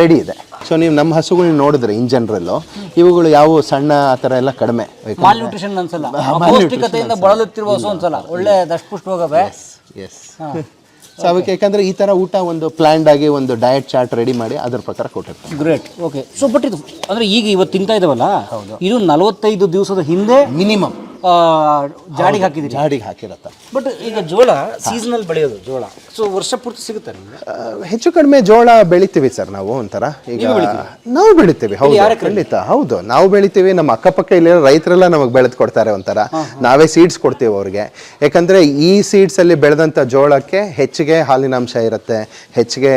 S1: ರೆಡಿ ಇದೆ. ಸೊ ನೀವು ನಮ್ಮ ಹಸುಗಳನ್ನ ನೋಡಿದ್ರೆ ಇನ್ ಜನರಲ್ ಇವುಗಳು ಯಾವ ಸಣ್ಣ ಆ ಥರ ಎಲ್ಲ ಕಡಿಮೆ.
S3: ಒಳ್ಳೆ
S1: ಸೊ ಅದಕ್ಕೆ ಯಾಕಂದ್ರೆ ಈ ಥರ ಊಟ ಒಂದು ಪ್ಲ್ಯಾಂಡ್ ಆಗಿ ಒಂದು ಡಯಟ್ ಚಾರ್ಟ್ ರೆಡಿ ಮಾಡಿ ಅದ್ರ ಪ್ರಕಾರ ಕೊಟ್ಟಿರ್ತಾರೆ
S3: ಗ್ರೇಟ್ ಓಕೆ ಸೊ ಬಟ್ ಇದು ಅಂದ್ರೆ ಈಗ ಇವತ್ತು ತಿಂತಾ ಇದಾವಲ್ಲ? ಇದು ನಲವತ್ತೈದು ದಿವಸದ ಹಿಂದೆ
S1: ಮಿನಿಮಮ್
S3: ಜಾಡಿಗೆ ಹಾಕಿದ್ದೀರಿ?
S1: ಜಾಡಿಗೆ ಹಾಕಿರತ್ತೆ.
S3: ಬಟ್ ಈಗ ಜೋಳ ಸೀಸನಲ್ ಬೆಳೆಯೋದು ಜೋಳ. ಸೊ ವರ್ಷ ಪೂರ್ತಿ ಸಿಗುತ್ತೆ ನಿಮಗೆ?
S1: ಹೆಚ್ಚು ಕಡಿಮೆ ಜೋಳ ಬೆಳಿತೀವಿ ಸರ್ ನಾವು ಒಂಥರ. ಈಗ ನಾವು ಬೆಳಿತೀವಿ ಹೌದು ಖಂಡಿತ ಹೌದು. ನಾವು ಬೆಳಿತೀವಿ ನಮ್ಮ ಅಕ್ಕಪಕ್ಕ ಇಲ್ಲಿರೋ ರೈತರೆಲ್ಲ ನಮಗೆ ಬೆಳೆದು ಕೊಡ್ತಾರೆ ಒಂಥರ. ನಾವೇ ಸೀಡ್ಸ್ ಕೊಡ್ತೀವಿ ಅವ್ರಿಗೆ. ಯಾಕಂದ್ರೆ ಈ ಸೀಡ್ಸ್ ಅಲ್ಲಿ ಬೆಳೆದಂಥ ಜೋಳಕ್ಕೆ ಹೆಚ್ಚಿಗೆ ಹಾಲಿನಾಂಶ ಇರುತ್ತೆ ಹೆಚ್ಚಿಗೆ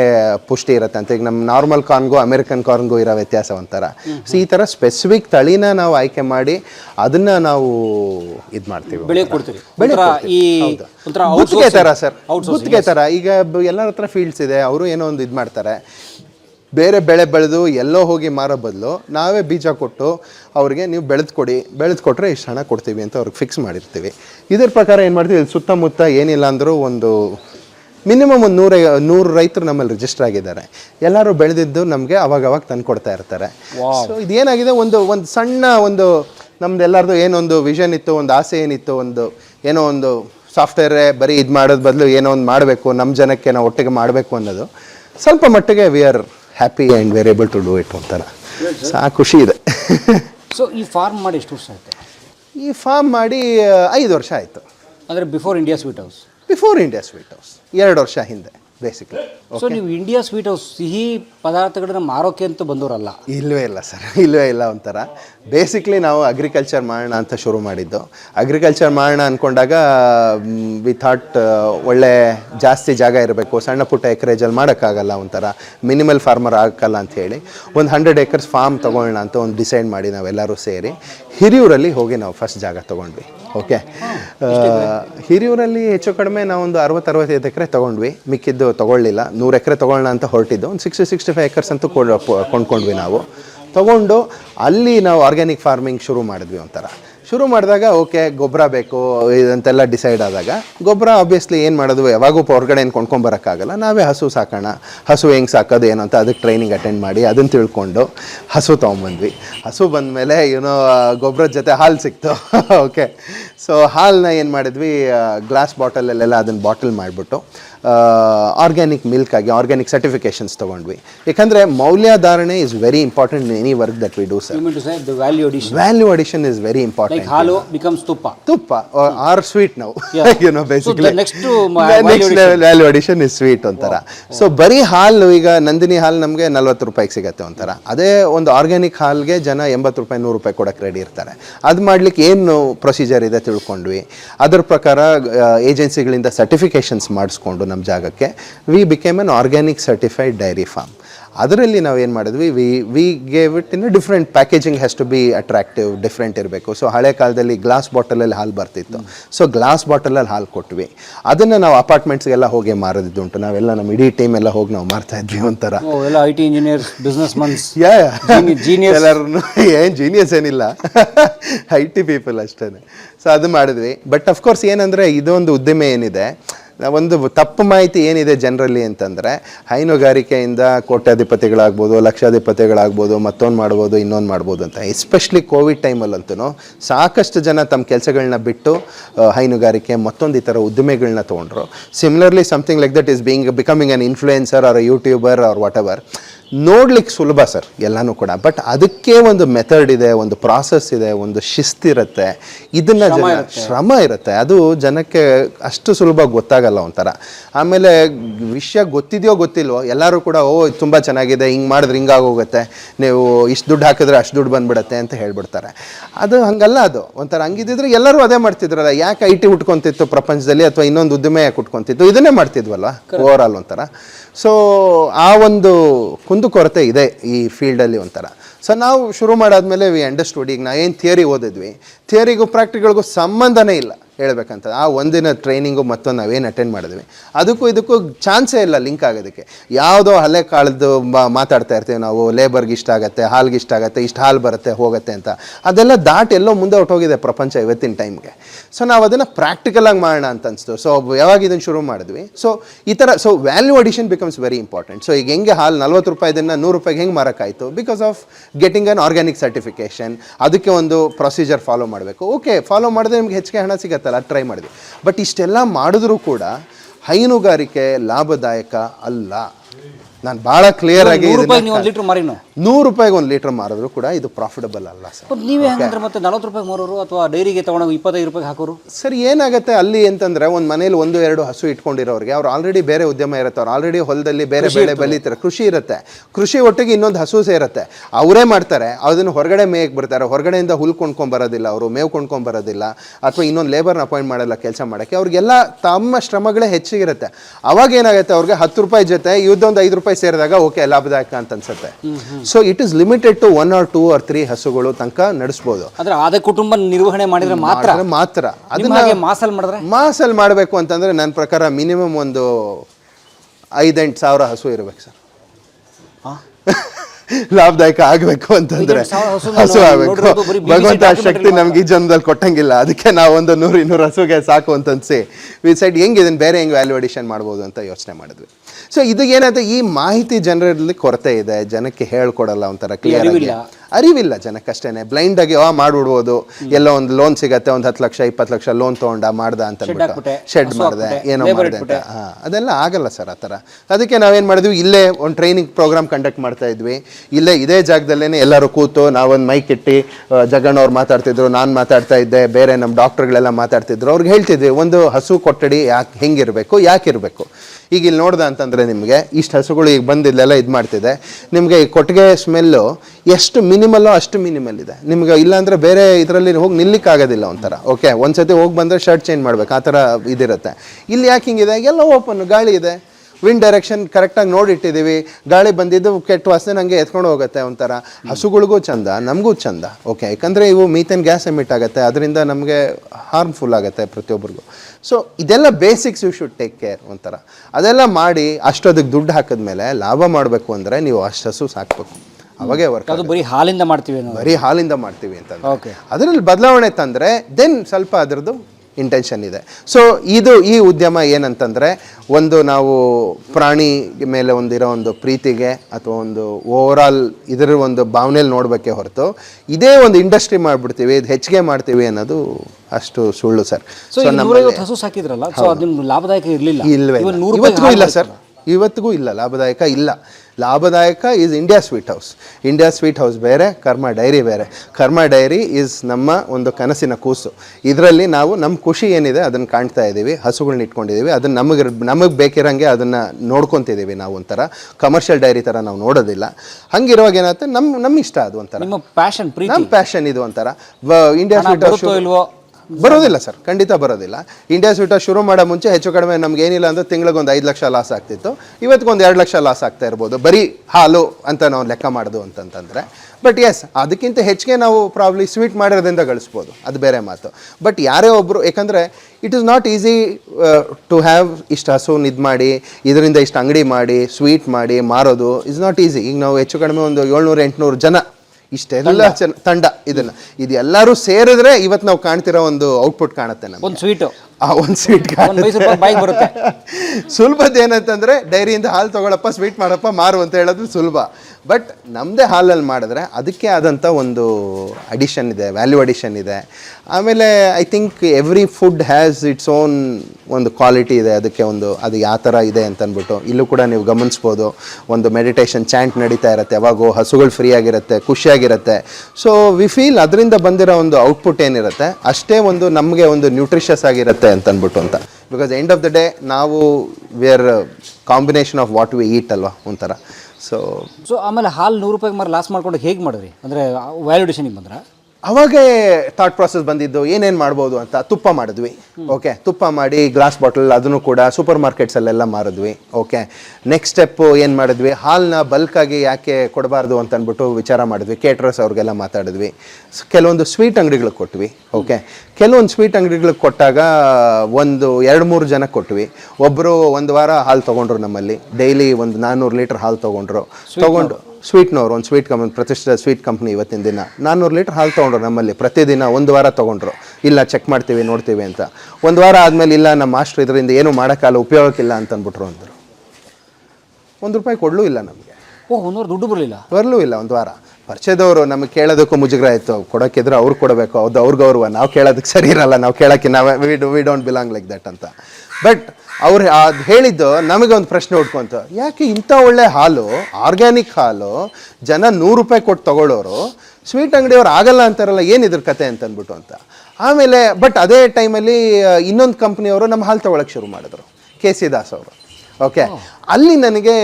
S1: ಪುಷ್ಟಿ ಇರುತ್ತೆ ಅಂತ. ಈಗ ನಮ್ಮ ನಾರ್ಮಲ್ ಕಾರ್ನ್ಗೂ ಅಮೆರಿಕನ್ ಕಾರ್ನ್ಗೂ ಇರೋ ವ್ಯತ್ಯಾಸ ಒಂಥರ. ಸೊ ಈ ಥರ ಸ್ಪೆಸಿಫಿಕ್ ತಳಿನ ನಾವು ಆಯ್ಕೆ ಮಾಡಿ ಅದನ್ನ ನಾವು ಇದು ಮಾಡ್ತೀವಿ
S3: ಬೆಳೆ ಕೊಡ್ತೀರಿ.
S1: ಬೆಳೆ ಕೊಡ್ತೀವಿ.
S3: ಈ. ಒಂಥರ
S1: ಗುತ್ತಿಗೆ ತರ ಸರ್. ಗುತ್ತಿಗೆ ತರ. ಈಗ ಎಲ್ಲರ ಹತ್ರ ಫೀಲ್ಡ್ಸ್ ಇದೆ. ಅವರು ಏನೋ ಒಂದು ಇದು ಮಾಡ್ತಾರೆ. ಬೇರೆ ಬೆಳೆ ಬೆಳೆದು ಎಲ್ಲೋ ಹೋಗಿ ಮಾರೋ ಬದಲು ನಾವೇ ಬೀಜ ಕೊಟ್ಟು ಅವ್ರಿಗೆ ನೀವು ಬೆಳೆದು ಕೊಡಿ. ಬೆಳೆದು ಕೊಟ್ಟರೆ ಇಷ್ಟು ಹಣ ಕೊಡ್ತೀವಿ ಅಂತ ಅವ್ರಿಗೆ ಫಿಕ್ಸ್ ಮಾಡಿರ್ತೀವಿ. ಇದ್ರ ಪ್ರಕಾರ ಏನು ಮಾಡ್ತೀವಿ? ಇಲ್ಲಿ ಸುತ್ತಮುತ್ತ ಏನಿಲ್ಲ ಅಂದರೂ ಒಂದು ಮಿನಿಮಮ್ ಒಂದು ನೂರ ನೂರು ರೈತರು ನಮ್ಮಲ್ಲಿ ರಿಜಿಸ್ಟರ್ ಆಗಿದ್ದಾರೆ. ಎಲ್ಲರೂ ಬೆಳೆದಿದ್ದು ನಮಗೆ ಅವಾಗವಾಗ ಅವಾಗ ತಂದು ಕೊಡ್ತಾ ಇರ್ತಾರೆ ಸೊ ಇದೇನಾಗಿದೆ? ಒಂದು ಒಂದು ಸಣ್ಣ ಒಂದು ನಮ್ದು ಎಲ್ಲರದು ಏನೊಂದು ವಿಷನ್ ಇತ್ತು ಒಂದು ಆಸೆ ಏನಿತ್ತು ಒಂದು ಏನೋ ಒಂದು ಸಾಫ್ಟ್ವೇರೇ ಬರೀ ಇದು ಮಾಡೋದು ಬದಲು ಏನೋ ಒಂದು ಮಾಡಬೇಕು ನಮ್ಮ ಜನಕ್ಕೆ ನಾವು ಒಟ್ಟಿಗೆ ಮಾಡಬೇಕು ಅನ್ನೋದು. ಸ್ವಲ್ಪ ಮಟ್ಟಿಗೆ we are happy and were able to do it ಒಂಥರ. ಸೊ ಆ ಖುಷಿ ಇದೆ.
S3: ಸೊ ಈ ಫಾರ್ಮ್ ಮಾಡಿ ಎಷ್ಟು ವರ್ಷ ಆಯ್ತು?
S1: ಈ ಫಾರ್ಮ್ ಮಾಡಿ ಐದು ವರ್ಷ ಆಯಿತು.
S3: ಅಂದರೆ before India sweet house
S1: before India sweet house ಎರಡು ವರ್ಷ ಹಿಂದೆ. ಬೇಸಿಕ್ಲಿ
S3: ಸೊ ನೀವು ಇಂಡಿಯಾ ಸ್ವೀಟ್ ಹೌಸ್ ಸಿಹಿ ಪದಾರ್ಥಗಳನ್ನ ಮಾರೋಕೆ ಅಂತ ಬಂದವರಲ್ಲ
S1: ಇಲ್ಲವೇ ಇಲ್ಲ ಸರ್ ಇಲ್ಲವೇ ಇಲ್ಲ ಒಂಥರ. ಬೇಸಿಕ್ಲಿ ನಾವು ಅಗ್ರಿಕಲ್ಚರ್ ಮಾಡೋಣ ಅಂತ ಶುರು ಮಾಡಿದ್ದು. ಅಗ್ರಿಕಲ್ಚರ್ ಮಾಡೋಣ ಅಂದ್ಕೊಂಡಾಗ ವಿ ಥಾಟ್ ಒಳ್ಳೆ ಜಾಸ್ತಿ ಜಾಗ ಇರಬೇಕು. ಸಣ್ಣ ಪುಟ್ಟ ಎಕರೇಜಲ್ಲಿ ಮಾಡೋಕ್ಕಾಗಲ್ಲ ಒಂಥರ. ಮಿನಿಮಲ್ ಫಾರ್ಮರ್ ಆಗಲ್ಲ ಅಂತ ಹೇಳಿ. ಒಂದು ಹಂಡ್ರೆಡ್ ಏಕರ್ಸ್ ಫಾರ್ಮ್ ತೊಗೊಳ್ಳೋಣ ಅಂತ ಒಂದು ಡಿಸೈಡ್ ಮಾಡಿ ನಾವೆಲ್ಲರೂ ಸೇರಿ. ಹಿರಿಯೂರಲ್ಲಿ ಹೋಗಿ ನಾವು ಫಸ್ಟ್ ಜಾಗ ತೊಗೊಂಡ್ವಿ. ಓಕೆ. ಹಿರಿಯೂರಲ್ಲಿ ಹೆಚ್ಚು ಕಡಿಮೆ ನಾವೊಂದು ಅರವತ್ತು ಅರವತ್ತೈದು ಎಕರೆ ತೊಗೊಂಡ್ವಿ. ಮಿಕ್ಕಿದ್ದು ತೊಗೊಳ್ಳಿಲ್ಲ. ನೂರು ಎಕರೆ ತೊಗೊಳ್ಳೋಣ ಅಂತ ಹೊರಟಿದ್ದು. ಒಂದು ಸಿಕ್ಸ್ಟಿ ಸಿಕ್ಸ್ಟಿ ಫೈವ್ ಎಕರ್ಸ್ ಅಂತೂ ಕೊಂಡ್- ಕೊಂಡ್ಕೊಂಡ್ವಿ ನಾವು. ತೊಗೊಂಡು ಅಲ್ಲಿ ನಾವು ಆರ್ಗ್ಯಾನಿಕ್ ಫಾರ್ಮಿಂಗ್ ಶುರು ಮಾಡಿದ್ವಿ ಒಂಥರ. ಶುರು ಮಾಡಿದಾಗ, ಓಕೆ, ಗೊಬ್ಬರ ಬೇಕು, ಇದಂತೆಲ್ಲ ಡಿಸೈಡ್ ಆದಾಗ, ಗೊಬ್ಬರ ಆಬ್ವಿಯಸ್ಲಿ ಏನು ಮಾಡೋದು, ಯಾವಾಗೂ ಹೊರಗಡೆ ಏನು ಕೊಂಡ್ಕೊಂಬರೋಕ್ಕಾಗಲ್ಲ ನಾವೇ ಹಸು ಸಾಕೋಣ. ಹಸು ಹೆಂಗೆ ಸಾಕೋದು, ಏನು ಅಂತ ಅದಕ್ಕೆ ಟ್ರೈನಿಂಗ್ ಅಟೆಂಡ್ ಮಾಡಿ ಅದನ್ನು ತಿಳ್ಕೊಂಡು ಹಸು ತೊಗೊಂಬಂದ್ವಿ. ಹಸು ಬಂದಮೇಲೆ ಏನೋ ಗೊಬ್ಬರದ ಜೊತೆ ಹಾಲು ಸಿಕ್ತು. ಓಕೆ ಸೊ ಹಾಲನ್ನ ಏನು ಮಾಡಿದ್ವಿ ಗ್ಲಾಸ್ ಬಾಟಲಲ್ಲೆಲ್ಲ ಅದನ್ನು ಬಾಟಲ್ ಮಾಡಿಬಿಟ್ಟು ಆರ್ಗ್ಯಾನಿಕ್ ಮಿಲ್ಕ್ ಆಗಿ ಆರ್ಗ್ಯಾನಿಕ್ ಸರ್ಟಿಫಿಕೇಶನ್ಸ್ ತೊಗೊಂಡ್ವಿ. ಯಾಕಂದರೆ ಮೌಲ್ಯಧಾರಣೆ is very important in any work that we do sir
S3: value addition
S1: value addition is very important
S3: ಹಾಲು ಬಿಕಮ್ಸ್ ತುಪ್ಪ
S1: ತುಪ್ಪ ಆರ್ ಸ್ವೀಟ್ ನಾವು
S3: you know
S1: you know basically next. Value addition is sweet ಒಂಥರ. So ಬರೀ ಹಾಲು ಈಗ ನಂದಿನಿ ಹಾಲು ನಮಗೆ ನಲ್ವತ್ತು ರೂಪಾಯಿಗೆ ಸಿಗತ್ತೆ ಒಂಥರ. ಅದೇ ಒಂದು ಆರ್ಗ್ಯಾನಿಕ್ ಹಾಲ್ಗೆ ಜನ ಎಂಬತ್ತು ರೂಪಾಯಿ ನೂರು ರೂಪಾಯಿ ಕೊಡಕ್ಕೆ ರೆಡಿ ಇರ್ತಾರೆ. ಅದು ಮಾಡ್ಲಿಕ್ಕೆ ಏನು ಪ್ರೊಸೀಜರ್ ಇದೆ ತಿಳ್ಕೊಂಡ್ವಿ. ಅದ್ರ ಪ್ರಕಾರ ಏಜೆನ್ಸಿಗಳಿಂದ ಸರ್ಟಿಫಿಕೇಶನ್ಸ್ ಮಾಡಿಸ್ಕೊಂಡು ನಮ್ಮ ಜಾಗಕ್ಕೆ. We became an organic certified dairy farm ಅದರಲ್ಲಿ ನಾವು ಏನು ಮಾಡಿದ್ವಿ? We we gave it in different packaging has to be attractive different ಇರಬೇಕು. ಸೊ ಹಳೆ ಕಾಲದಲ್ಲಿ ಗ್ಲಾಸ್ ಬಾಟಲಲ್ಲಿ ಹಾಲು ಬರ್ತಿತ್ತು. ಸೊ ಗ್ಲಾಸ್ ಬಾಟಲಲ್ಲಿ ಹಾಲು ಕೊಟ್ವಿ. ಅದನ್ನು ನಾವು ಅಪಾರ್ಟ್ಮೆಂಟ್ಸ್ಗೆಲ್ಲ ಹೋಗಿ ಮಾರೋದಿದ್ದುಂಟು. ನಾವೆಲ್ಲ ನಮ್ಮ ಇಡೀ ಟೀಮ್ ಎಲ್ಲ ಹೋಗಿ ನಾವು ಮಾರ್ತಾ ಇದ್ವಿ ಒಂಥರ.
S3: ಎಲ್ಲ ಐ ಟಿ ಇಂಜಿನಿಯರ್ಸ್ ಬಿಸ್ನೆಸ್ ಮನ್ಸ್
S1: ಯಾ
S3: genius.
S1: ಎಲ್ಲರೂ ಏನು ಜೀನಿಯಸ್ ಏನಿಲ್ಲ. ಐ ಟಿ ಪೀಪಲ್ ಅಷ್ಟೇ ಸೊ ಅದು ಮಾಡಿದ್ವಿ. ಬಟ್ ಅಫ್ಕೋರ್ಸ್ ಏನಂದರೆ ಇದೊಂದು ಉದ್ದಿಮೆ ಏನಿದೆ? ಒಂದು ತಪ್ಪು ಮಾಹಿತಿ ಏನಿದೆ ಜನರಲ್ಲಿ ಅಂತಂದರೆ, ಹೈನುಗಾರಿಕೆಯಿಂದ ಕೋಟ್ಯಾಧಿಪತಿಗಳಾಗ್ಬೋದು, ಲಕ್ಷಾಧಿಪತಿಗಳಾಗ್ಬೋದು, ಮತ್ತೊಂದು ಮಾಡ್ಬೋದು, ಇನ್ನೊಂದು ಮಾಡ್ಬೋದು ಅಂತ. ಎಸ್ಪೆಷಲಿ ಕೋವಿಡ್ ಟೈಮಲ್ಲಂತೂ ಸಾಕಷ್ಟು ಜನ ತಮ್ಮ ಕೆಲಸಗಳನ್ನ ಬಿಟ್ಟು ಹೈನುಗಾರಿಕೆ, ಮತ್ತೊಂದು ಈ ಥರ ಉದ್ದಿಮೆಗಳನ್ನ ತೊಗೊಂಡ್ರು. Similarly something like that is being becoming an influencer or YouTuber or whatever ನೋಡ್ಲಿಕ್ಕೆ ಸುಲಭ ಸರ್ ಎಲ್ಲನೂ ಕೂಡ. ಬಟ್ ಅದಕ್ಕೆ ಒಂದು ಮೆಥಡ್ ಇದೆ ಒಂದು ಪ್ರಾಸೆಸ್ ಇದೆ ಒಂದು ಶಿಸ್ತಿರುತ್ತೆ ಇದನ್ನ ಜನ ಶ್ರಮ ಇರುತ್ತೆ. ಅದು ಜನಕ್ಕೆ ಅಷ್ಟು ಸುಲಭ ಗೊತ್ತಾಗಲ್ಲ ಒಂಥರ. ಆಮೇಲೆ ವಿಷಯ ಗೊತ್ತಿದೆಯೋ ಗೊತ್ತಿಲ್ವೋ ಎಲ್ಲರೂ ಕೂಡ ಓ ತುಂಬ ಚೆನ್ನಾಗಿದೆ ಹಿಂಗೆ ಮಾಡಿದ್ರೆ ಹಿಂಗಾಗೋಗುತ್ತೆ ನೀವು ಇಷ್ಟು ದುಡ್ಡು ಹಾಕಿದ್ರೆ ಅಷ್ಟು ದುಡ್ಡು ಬಂದ್ಬಿಡತ್ತೆ ಅಂತ ಹೇಳ್ಬಿಡ್ತಾರೆ. ಅದು ಹಂಗಲ್ಲ ಅದು. ಒಂಥರ ಹಂಗಿದ್ದಿದ್ರೆ ಎಲ್ಲರೂ ಅದೇ ಮಾಡ್ತಿದ್ರಲ್ಲ. ಯಾಕೆ ಐ ಟಿ ಉಟ್ಕೊಂತಿತ್ತು ಪ್ರಪಂಚದಲ್ಲಿ ಅಥವಾ ಇನ್ನೊಂದು ಉದ್ದಿಮೆ ಯಾಕೆ ಉಟ್ಕೊಂತಿತ್ತು? ಇದನ್ನೇ ಮಾಡ್ತಿದ್ವಲ್ಲ ಓವರ್ ಆಲ್ ಒಂಥರ. ಸೊ ಆ ಒಂದು ಕುಂದುಕೊರತೆ ಇದೆ ಈ ಫೀಲ್ಡಲ್ಲಿ ಒಂಥರ. ಸೊ ನಾವು ಶುರು ಮಾಡಾದ್ಮೇಲೆ ವಿ ಅಂಡರ್ಸ್ಟುಡ್ ಈಗ ನಾ ಏನು ಥಿಯರಿ ಓದಿದ್ವಿ ಥಿಯರಿಗೂ ಪ್ರಾಕ್ಟಿಕಲ್ಗೂ ಸಂಬಂಧನೇ ಇಲ್ಲ. ಹೇಳ್ಬೇಕಂತ ಆ ಒಂದಿನ ಟ್ರೈನಿಂಗು ಮತ್ತೊಂದು ನಾವೇನು ಅಟೆಂಡ್ ಮಾಡಿದ್ವಿ. ಅದಕ್ಕೂ ಇದಕ್ಕೂ ಚಾನ್ಸೇ ಇಲ್ಲ ಲಿಂಕ್ ಆಗೋದಕ್ಕೆ. ಯಾವುದೋ ಹಳೆ ಕಾಳದ್ದು ಮಾತಾಡ್ತಾ ಇರ್ತೀವಿ ನಾವು ಲೇಬರ್ಗೆ ಇಷ್ಟ ಆಗುತ್ತೆ ಹಾಲ್ಗೆ ಇಷ್ಟ ಆಗುತ್ತೆ, ಇಷ್ಟು ಹಾಲು ಬರುತ್ತೆ, ಹೋಗುತ್ತೆ ಅಂತ. ಅದೆಲ್ಲ ದಾಟ್ ಎಲ್ಲೋ ಮುಂದೆ ಹೊಟ್ಟೋಗಿದೆ ಪ್ರಪಂಚ ಇವತ್ತಿನ ಟೈಮ್ಗೆ ಸೊ ನಾವು ಅದನ್ನು ಪ್ರಾಕ್ಟಿಕಲಾಗಿ ಮಾಡೋಣ ಅಂತ ಅನಿಸ್ತು. ಸೊ ಯಾವಾಗ ಇದನ್ನು ಶುರು ಮಾಡಿದ್ವಿ? ಸೊ ಈ ಥರ so value addition becomes very important so ಈಗ ಹೆಂಗೆ ಹಾಲು ನಲ್ವತ್ತು ರೂಪಾಯಿದನ್ನು ನೂರು ರೂಪಾಯಿಗೆ ಹೆಂಗೆ ಮಾರೋಕ್ಕಾಯಿತು? Because of getting an organic certification ಅದಕ್ಕೆ ಒಂದು ಪ್ರೊಸೀಜರ್ ಫಾಲೋ ಮಾಡಬೇಕು. ಓಕೆ ಫಾಲೋ ಮಾಡಿದ್ರೆ ನಿಮ್ಗೆ ಹೆಚ್ಚಿಗೆ ಹಣ ಸಿಗತ್ತಲ್ಲ ಟ್ರೈ ಮಾಡಿದ್ವಿ. ಬಟ್ ಇಷ್ಟೆಲ್ಲ ಮಾಡಿದ್ರೂ ಕೂಡ ಹೈನುಗಾರಿಕೆ ಲಾಭದಾಯಕ ಅಲ್ಲ. ನಾನು ಭಾಳ ಕ್ಲಿಯರ್ ಆಗಿ
S3: ನೂರು ರೂಪಾಯಿ
S1: ಇದನ್ನ
S3: ನೀವು ಒಂದು ಲೀಟ್ರ್ ಮಾರಿನು?
S1: ನೂರು ರೂಪಾಯಿಗೆ ಒಂದು ಲೀಟ್ರ್ ಮಾರಿದ್ರು ಕೂಡ ಇದು ಪ್ರಾಫಿಟಬಲ್ ಅಲ್ಲ ಸರ್
S3: ನೀವು ನೀವೇ ಹಂಗಂದ್ರೆ ಮತ್ತೆ ನಲ್ವತ್ತು ರೂಪಾಯಿ ಮಾರೋರು ಅಥವಾ ಡೈರಿಗೆ ತೊಗೊಂಡೋಗಿ ಇಪ್ಪತ್ತೈದು ರೂಪಾಯಿ ಹಾಕೋರು?
S1: ಸರ್ ಏನಾಗುತ್ತೆ ಅಲ್ಲಿ ಅಂತಂದ್ರೆ ಒಂದು ಮನೇಲಿ ಒಂದು ಎರಡು ಹಸು ಇಟ್ಕೊಂಡಿರೋರಿಗೆ ಅವ್ರು ಆಲ್ರೆಡಿ ಬೇರೆ ಉದ್ಯಮ ಇರುತ್ತೆ ಅವ್ರು ಆಲ್ರೆಡಿ ಹೊಲದಲ್ಲಿ ಬೇರೆ ಬೆಳೆ ಬೆಳೀತಾರೆ ಕೃಷಿ ಇರುತ್ತೆ. ಕೃಷಿ ಒಟ್ಟಿಗೆ ಇನ್ನೊಂದು ಹಸು ಸೇರುತ್ತೆ. ಅವರೇ ಮಾಡ್ತಾರೆ ಅದನ್ನು ಹೊರಗಡೆ ಮೇಯಕ್ಕೆ ಬರ್ತಾರೆ ಹೊರಗಡೆಯಿಂದ ಹುಲ್ ಕೊಂಡ್ಕೊಂಡ್ ಬರೋದಿಲ್ಲ ಅವರು ಮೇವು ಕೊಂಡ್ಕೊಂಡ್ ಬರೋದಿಲ್ಲ ಅಥವಾ ಇನ್ನೊಂದು ಲೇಬರ್ನ ಅಪಾಯಿಂಟ್ ಮಾಡಲ್ಲ ಕೆಲಸ ಮಾಡೋಕ್ಕೆ ಅವ್ರಿಗೆಲ್ಲ ತಮ್ಮ ಶ್ರಮಗಳೇ ಹೆಚ್ಚಿಗಿರುತ್ತೆ. ಅವಾಗ ಏನಾಗುತ್ತೆ ಅವ್ರಿಗೆ ಹತ್ತು ರೂಪಾಯಿ ಜೊತೆ ಇವ್ದೊಂದು ಐದು ರೂಪಾಯಿ ಸೇರಿದಾಗ ಓಕೆ ಲಾಭದಾಯಕ ಅಂತ ಅನ್ಸುತ್ತೆ. So it is limited to one or two or three ಹಸುಗಳು ತನಕ ನಡೆಸಬಹುದು
S3: ಅಂದ್ರೆ ಅದೇ ಕುಟುಂಬ ನಿರ್ವಹಣೆ ಮಾಡಿದ್ರೆ ಮಾತ್ರ?
S1: ಮಾತ್ರ. ಅದನ್ನ
S3: ಮಾಸಲ್ ಮಾಡಿದ್ರೆ?
S1: ಮಾಸಲ್ ಮಾಡಬೇಕು ಅಂತಂದ್ರೆ ನನ್ನ ಪ್ರಕಾರ ಮಿನಿಮಮ್ ಒಂದು ಐದೆಂಟು ಸಾವಿರ ಹಸು ಇರಬೇಕು ಸರ್. ಲಾಭದಾಯಕ ಆಗಬೇಕು ಅಂತಂದ್ರೆ ಹಸು ಆಗ್ಬೇಕು. ಭಗವಂತ ಶಕ್ತಿ ನಮ್ಗೆ ಈ ಜನ್ಮದಲ್ಲಿ ಕೊಟ್ಟಂಗಿಲ್ಲ. ಅದಕ್ಕೆ ನಾವು ಒಂದು ನೂರು ಇನ್ನೂರು ಹಸುಗೆ ಸಾಕು ಅಂತನ್ಸಿ ವಿ ಸೈಡ್ ಹೆಂಗೆ ಇದನ್ನ ಬೇರೆ ಹೆಂಗೆ ವ್ಯಾಲ್ಯೂ ಅಡಿಷನ್ ಮಾಡ್ಬೋದು ಅಂತ ಯೋಚನೆ ಮಾಡಿದ್ವಿ. ಸೊ ಇದು ಏನಾಯ್ತು ಈ ಮಾಹಿತಿ ಜನರಲ್ಲಿ ಕೊರತೆ ಇದೆ ಜನಕ್ಕೆ ಹೇಳ್ಕೊಡಲ್ಲ ಒಂಥರ ಕ್ಲಿಯರ್ ಆಗಿ.
S3: ಅರಿವಿಲ್ಲ.
S1: ಜನಕ್ಕಷ್ಟೇನೆ. ಬ್ಲೈಂಡ್ ಆಗಿ ಆ ಮಾಡ್ಬಿಡ್ಬೋದು. ಎಲ್ಲೋ ಒಂದು ಲೋನ್ ಸಿಗತ್ತೆ ಒಂದು ಹತ್ತು ಲಕ್ಷ ಇಪ್ಪತ್ತು ಲಕ್ಷ ಲೋನ್ ತೊಗೊಂಡ ಮಾಡ್ದ ಅಂತ ಶೆಡ್ ಮಾಡ್ದೆ ಏನೋ ಮಾಡ್ದೆ ಅಂತ. ಹಾಂ ಅದೆಲ್ಲ ಆಗಲ್ಲ ಸರ್ ಆ ಥರ. ಅದಕ್ಕೆ ನಾವೇನು ಮಾಡಿದ್ವಿ? ಇಲ್ಲೇ ಒಂದು ಟ್ರೈನಿಂಗ್ ಪ್ರೋಗ್ರಾಮ್ ಕಂಡಕ್ಟ್ ಮಾಡ್ತಾ ಇದ್ವಿ. ಇಲ್ಲೇ ಇದೇ ಜಾಗದಲ್ಲೇ ಎಲ್ಲರೂ ಕೂತು ನಾವೊಂದು ಮೈಕ್ ಇಟ್ಟು ಜಗಣ್ಣ ಅವ್ರು ಮಾತಾಡ್ತಿದ್ರು ನಾನು ಮಾತಾಡ್ತಾ ಇದ್ದೆ ಬೇರೆ ನಮ್ಮ ಡಾಕ್ಟರ್ಗಳೆಲ್ಲ ಮಾತಾಡ್ತಿದ್ರು. ಅವ್ರಿಗೆ ಹೇಳ್ತಿದ್ವಿ ಒಂದು ಹಸು ಕೊಠಡಿ ಯಾಕೆ ಹೆಂಗಿರಬೇಕು ಯಾಕಿರಬೇಕು? ಈಗ ಇಲ್ಲಿ ನೋಡ್ದೆ ಅಂತಂದರೆ ನಿಮಗೆ ಇಷ್ಟು ಹಸುಗಳು ಈಗ ಬಂದು ಇಲ್ಲೆಲ್ಲ ಇದು ಮಾಡ್ತಿದೆ. ನಿಮಗೆ ಈ ಕೊಟ್ಟಿಗೆ ಸ್ಮೆಲ್ಲು ಎಷ್ಟು ಮಿನಿಮಲ್ಲೋ ಅಷ್ಟು ಮಿನಿಮಲ್ ಇದೆ. ನಿಮಗೆ ಇಲ್ಲಾಂದರೆ ಬೇರೆ ಇದರಲ್ಲಿ ಹೋಗಿ ನಿಲ್ಲಿಕ್ಕಾಗೋದಿಲ್ಲ ಒಂಥರ. ಓಕೆ ಒಂದ್ಸತಿ ಹೋಗಿ ಬಂದರೆ ಶರ್ಟ್ ಚೇಂಜ್ ಮಾಡ್ಬೇಕು, ಆ ಥರ ಇದಿರುತ್ತೆ. ಇಲ್ಲಿ ಯಾಕೆ ಹಿಂಗಿದೆ? ಎಲ್ಲ ಓಪನ್, ಗಾಳಿ ಇದೆ. ವಿಂಡ್ ಡೈರೆಕ್ಷನ್ ಕರೆಕ್ಟಾಗಿ ನೋಡಿಟ್ಟಿದ್ದೀವಿ ಗಾಳಿ ಬಂದಿದ್ದು ಕೆಟ್ಟ ವಾಸನೆ ನನಗೆ ಎತ್ಕೊಂಡು ಹೋಗುತ್ತೆ ಒಂಥರ. ಹಸುಗಳಿಗೂ ಚಂದ, ನಮಗೂ ಚಂದ. ಓಕೆ ಯಾಕಂದರೆ ಇವು ಮೀಥೇನ್ ಗ್ಯಾಸ್ ಎಮಿಟ್ ಆಗುತ್ತೆ. ಅದರಿಂದ ನಮಗೆ ಹಾರ್ಮ್ಫುಲ್ ಆಗುತ್ತೆ ಪ್ರತಿಯೊಬ್ಬರಿಗೂ ಸೊ ಇದೆಲ್ಲ basics you should take care ಒಂಥರ. ಅದೆಲ್ಲ ಮಾಡಿ ಅಷ್ಟು ಅದಕ್ಕೆ ದುಡ್ಡು ಹಾಕಿದ್ಮೇಲೆ ಲಾಭ ಮಾಡಬೇಕು ಅಂದರೆ ನೀವು ಅಷ್ಟು ಹಸು ಸಾಕಬೇಕು. ಅವಾಗೇ ವರ್ಕ್
S3: ಅದು ಬರೀ ಹಾಲಿಂದ ಮಾಡ್ತೀವಿ
S1: ಬರೀ ಹಾಲಿಂದ ಮಾಡ್ತೀವಿ ಅಂತ. ಅದರಲ್ಲಿ ಬದಲಾವಣೆ ತಂದರೆ ದೆನ್ ಸ್ವಲ್ಪ ಅದರದ್ದು ಇಂಟೆನ್ಷನ್ ಇದೆ. ಸೊ ಇದು ಈ ಉದ್ಯಮ ಏನಂತಂದರೆ ಒಂದು ನಾವು ಪ್ರಾಣಿ ಮೇಲೆ ಒಂದಿರೋ ಒಂದು ಪ್ರೀತಿಗೆ ಅಥವಾ ಒಂದು ಓವರಾಲ್ ಇದರ ಒಂದು ಭಾವನೆಯಲ್ಲಿ ನೋಡಬೇಕೆ ಹೊರತು ಇದೇ ಒಂದು ಇಂಡಸ್ಟ್ರಿ ಮಾಡಿಬಿಡ್ತೀವಿ ಇದು ಹೆಚ್ಚಿಗೆ ಮಾಡ್ತೀವಿ ಅನ್ನೋದು ಅಷ್ಟು ಸುಳ್ಳು ಸರ್.
S3: ಸೊ ನಮ್ಮ ಹಸು ಸಾಕಿದ್ರಲ್ಲ ಸೊ ಅದು ಲಾಭದಾಯಕ ಇರಲಿಲ್ಲ.
S1: ಇಲ್ಲವೇ
S3: ಇವತ್ತು
S1: ಇಲ್ಲ. ಇವತ್ತಿಗೂ ಇಲ್ಲ ಸರ್. ಇವತ್ತಿಗೂ ಇಲ್ಲ ಲಾಭದಾಯಕ ಇಲ್ಲ. ಲಾಭದಾಯಕ is India sweet house India sweet house ಬೇರೆ ಕರ್ಮ ಡೈರಿ ಬೇರೆ. ಕರ್ಮ ಡೈರಿ ಈಸ್ ನಮ್ಮ ಒಂದು ಕನಸಿನ ಕೂಸು. ಇದರಲ್ಲಿ ನಾವು ನಮ್ಮ ಖುಷಿ ಏನಿದೆ ಅದನ್ನು ಕಾಣ್ತಾ ಇದ್ದೀವಿ ಹಸುಗಳನ್ನ ಇಟ್ಕೊಂಡಿದ್ದೀವಿ ಅದನ್ನು ನಮಗೆ ನಮಗೆ ಬೇಕಿರೋಂಗೆ ಅದನ್ನು ನೋಡ್ಕೊತಿದ್ದೀವಿ ನಾವು ಒಂಥರ. ಕಮರ್ಷಿಯಲ್ ಡೈರಿ ಥರ ನಾವು ನೋಡೋದಿಲ್ಲ. ಹಂಗಿರುವಾಗ ಏನಾಗುತ್ತೆ ನಮ್ಮ ನಮ್ಮ ಇಷ್ಟ ಅದು ಒಂಥರ.
S3: ನಿಮ್ಮ ಪ್ಯಾಷನ್ ಪ್ರೀತಿ.
S1: ನಮ್ಮ ಪ್ಯಾಷನ್ ಇದು ಒಂಥರ. ಇಂಡಿಯಾ ಸ್ವೀಟ್ ಹೌಸ್
S3: ಇಲ್ವೋ?
S1: ಬರೋದಿಲ್ಲ ಸರ್, ಖಂಡಿತ ಬರೋದಿಲ್ಲ. ಇಂಡಿಯಾ ಸ್ವೀಟ ಶುರು ಮಾಡೋ ಮುಂಚೆ ಹೆಚ್ಚು ಕಡಿಮೆ ನಮ್ಗೆ ಏನಿಲ್ಲ ಅಂದ್ರೆ ತಿಂಗಳಿಗೆ ಒಂದು ಐದು ಲಕ್ಷ ಲಾಸ್ ಆಗ್ತಿತ್ತು. ಇವತ್ತಿಗೊಂದು ಎರಡು ಲಕ್ಷ ಲಾಸ್ ಆಗ್ತಾ ಇರ್ಬೋದು. ಬರೀ ಹಾಲು ಅಂತ ನಾವು ಲೆಕ್ಕ ಮಾಡೋದು ಅಂತಂತಂದರೆ. ಬಟ್ ಎಸ್ ಅದಕ್ಕಿಂತ ಹೆಚ್ಚಿಗೆ ನಾವು ಪ್ರಾಬ್ಲಿ ಸ್ವೀಟ್ ಮಾಡಿರೋದ್ರಿಂದ ಗಳಿಸ್ಬೋದು. ಅದು ಬೇರೆ ಮಾತು. ಬಟ್ ಯಾರೇ ಒಬ್ಬರು ಯಾಕಂದರೆ it is not easy to have ಇಷ್ಟು ಹಸುನ ಇದು ಮಾಡಿ, ಇದರಿಂದ ಇಷ್ಟು ಅಂಗಡಿ ಮಾಡಿ ಸ್ವೀಟ್ ಮಾಡಿ ಮಾರೋದು ಇಸ್ ನಾಟ್ ಈಸಿ ಈಗ ನಾವು ಹೆಚ್ಚು ಕಡಿಮೆ ಒಂದು ಏಳ್ನೂರು, ಎಂಟುನೂರು ಜನ ಇಷ್ಟೆಲ್ಲ ಚೆನ್ನ ತಂಡ ಇದನ್ನ. ಇದೆಲ್ಲರೂ ಎಲ್ಲರೂ ಸೇರಿದ್ರೆ ಇವತ್ತು ನಾವು ಕಾಣ್ತಿರೋ ಒಂದು ಔಟ್ಪುಟ್ ಕಾಣುತ್ತೆ ನಮ್ಗೆ.
S3: ಒಂದು ಸ್ವೀಟು
S1: ಆ ಒಂದು ಸ್ವೀಟ್
S3: ಬರುತ್ತೆ.
S1: ಸುಲಭದ ಏನಂತಂದ್ರೆ ಡೈರಿಯಿಂದ ಹಾಲು ತಗೊಳಪ್ಪ ಸ್ವೀಟ್ ಮಾಡಪ್ಪ ಮಾರು ಅಂತ ಹೇಳೋದು ಸುಲಭ. ಬಟ್ ನಮ್ಮದೇ ಹಾಲಲ್ಲಿ ಮಾಡಿದ್ರೆ ಅದಕ್ಕೆ ಆದಂಥ ಒಂದು ಅಡಿಷನ್ ಇದೆ ವ್ಯಾಲ್ಯೂ ಅಡಿಷನ್ ಇದೆ. ಆಮೇಲೆ I think every food has its own ಒಂದು ಕ್ವಾಲಿಟಿ ಇದೆ ಅದಕ್ಕೆ ಒಂದು ಅದು ಯಾವ ಥರ ಇದೆ ಅಂತ ಅಂದ್ಬಿಟ್ಟು ಇಲ್ಲೂ ಕೂಡ ನೀವು ಗಮನಿಸ್ಬೋದು ಒಂದು ಮೆಡಿಟೇಷನ್ ಚಾಂಟ್ ನಡೀತಾ ಇರುತ್ತೆ ಯಾವಾಗೂ ಹಸುಗಳು ಫ್ರೀ ಆಗಿರುತ್ತೆ ಖುಷಿಯಾಗಿರುತ್ತೆ. ಸೊ ವಿ ಫೀಲ್ ಅದರಿಂದ ಬಂದಿರೋ ಒಂದು ಔಟ್ಪುಟ್ ಏನಿರುತ್ತೆ ಅಷ್ಟೇ ಒಂದು ನಮಗೆ ಒಂದು ನ್ಯೂಟ್ರಿಷಸ್ ಆಗಿರುತ್ತೆ. ಅಂತ ಅಂದ್ಬಿಟ್ಟು ಅಂತ. Because end of the day ನಾವು we are combination of what we eat ಅಲ್ವಾ, ಒಂಥರ. ಸೊ
S3: ಸೊ ಆಮೇಲೆ ಹಾಲು ನೂರು ರೂಪಾಯಿಗೆ ಮಾರಿ ಲಾಸ್ ಮಾಡ್ಕೊಂಡು ಹೇಗೆ ಮಾಡಿದ್ರಿ? ಅಂದರೆ ವ್ಯಾಲ್ಯೂಡೇಷನಿಗೆ ಬಂದ್ರ?
S1: ಅವಾಗೇ ಥಾಟ್ ಪ್ರಾಸೆಸ್ ಬಂದಿದ್ದು ಏನೇನು ಮಾಡ್ಬೋದು ಅಂತ ತುಪ್ಪ ಮಾಡಿದ್ವಿ ಓಕೆ ತುಪ್ಪ ಮಾಡಿ ಗ್ಲಾಸ್ ಬಾಟಲ್ ಅದನ್ನು ಕೂಡ ಸೂಪರ್ ಮಾರ್ಕೆಟ್ಸಲ್ಲೆಲ್ಲ ಮಾರಿದ್ವಿ ಓಕೆ ನೆಕ್ಸ್ಟ್ ಸ್ಟೆಪ್ಪು ಏನು ಮಾಡಿದ್ವಿ? ಹಾಲನ್ನ ಬಲ್ಕಾಗಿ ಯಾಕೆ ಕೊಡಬಾರ್ದು ಅಂತ ಅಂದ್ಬಿಟ್ಟು ವಿಚಾರ ಮಾಡಿದ್ವಿ ಕೇಟ್ರಸ್ ಅವ್ರಿಗೆಲ್ಲ ಮಾತಾಡಿದ್ವಿ. ಕೆಲವೊಂದು ಸ್ವೀಟ್ ಅಂಗಡಿಗಳಿಗೆ ಕೊಟ್ವಿ ಓಕೆ ಕೆಲವೊಂದು ಸ್ವೀಟ್ ಅಂಗಡಿಗಳಿಗೆ ಕೊಟ್ಟಾಗ ಒಂದು ಎರಡು ಮೂರು ಜನ ಕೊಟ್ವಿ. ಒಬ್ಬರು ಒಂದು ವಾರ ಹಾಲು ತೊಗೊಂಡ್ರು ನಮ್ಮಲ್ಲಿ ಡೈಲಿ ಒಂದು ನಾನ್ನೂರು ಲೀಟ್ರ್ ಹಾಲು ತೊಗೊಂಡ್ರು. ತೊಗೊಂಡು ಸ್ವೀಟ್ನವ್ರು ಒಂದು ಸ್ವೀಟ್ ಕಂಪನಿ ಪ್ರತಿಷ್ಠಿತ ಸ್ವೀಟ್ ಕಂಪ್ನಿ ಇವತ್ತಿನ ದಿನ. ನಾನ್ನೂರು ಲೀಟ್ರ್ ಹಾಲು ತೊಗೊಂಡ್ರು ನಮ್ಮಲ್ಲಿ ಪ್ರತಿದಿನ ಒಂದು ವಾರ ತೊಗೊಂಡ್ರು. ಇಲ್ಲ ಚೆಕ್ ಮಾಡ್ತೀವಿ ನೋಡ್ತೀವಿ ಅಂತ. ಒಂದು ವಾರ ಆದಮೇಲೆ ಇಲ್ಲ ನಮ್ಮ ಮಾಸ್ಟ್ರು ಇದರಿಂದ ಏನೂ ಮಾಡೋಕ್ಕಲ್ಲ ಉಪಯೋಗಕ್ಕಿಲ್ಲ ಅಂತ ಅಂದ್ಬಿಟ್ರು ಅಂದರು. ಒಂದು ರೂಪಾಯಿ ಕೊಡಲೂ ಇಲ್ಲ ನಮಗೆ.
S3: ಓ ವಾರ ದುಡ್ಡು ಬರಲಿಲ್ಲ?
S1: ಬರಲೂ ಇಲ್ಲ ಒಂದು ವಾರ. ಪರಿಚಯದವರು ನಮಗೆ ಕೇಳೋದಕ್ಕೂ ಮುಜುಗರ ಆಯಿತು ಕೊಡೋಕ್ಕಿದ್ರೆ ಅವ್ರು ಕೊಡಬೇಕು. ಅದು ಅವ್ರ ಗೌರವ. ನಾವು ಕೇಳೋದಕ್ಕೆ ಸರಿ ಇರಲ್ಲ. ನಾವು ಕೇಳೋಕ್ಕೆ ನಾವು we we don't belong like that ಅಂತ. ಬಟ್ ಅವ್ರು ಅದು ಹೇಳಿದ್ದು, ನಮಗೆ ಒಂದು ಪ್ರಶ್ನೆ ಹುಡ್ಕೊಂತ ಯಾಕೆ ಇಂಥ ಒಳ್ಳೆ ಹಾಲು ಆರ್ಗ್ಯಾನಿಕ್ ಹಾಲು, ಜನ ನೂರು ರೂಪಾಯಿ ಕೊಟ್ಟು ತಗೊಳ್ಳೋರು ಸ್ವೀಟ್ ಅಂಗಡಿಯವ್ರು ಆಗಲ್ಲ ಅಂತಾರಲ್ಲ, ಏನು ಇದ್ರ ಕತೆ ಅಂತಂದ್ಬಿಟ್ಟು ಅಂತ. ಆಮೇಲೆ ಬಟ್ ಅದೇ ಟೈಮಲ್ಲಿ ಇನ್ನೊಂದು ಕಂಪ್ನಿಯವರು ನಮ್ಮ ಹಾಲು ತೊಗೊಳಕ್ಕೆ ಶುರು ಮಾಡಿದ್ರು, ಕೆ ಸಿ ದಾಸ್ ಅವರು. ಓಕೆ ಅಲ್ಲಿ ನನಗೆ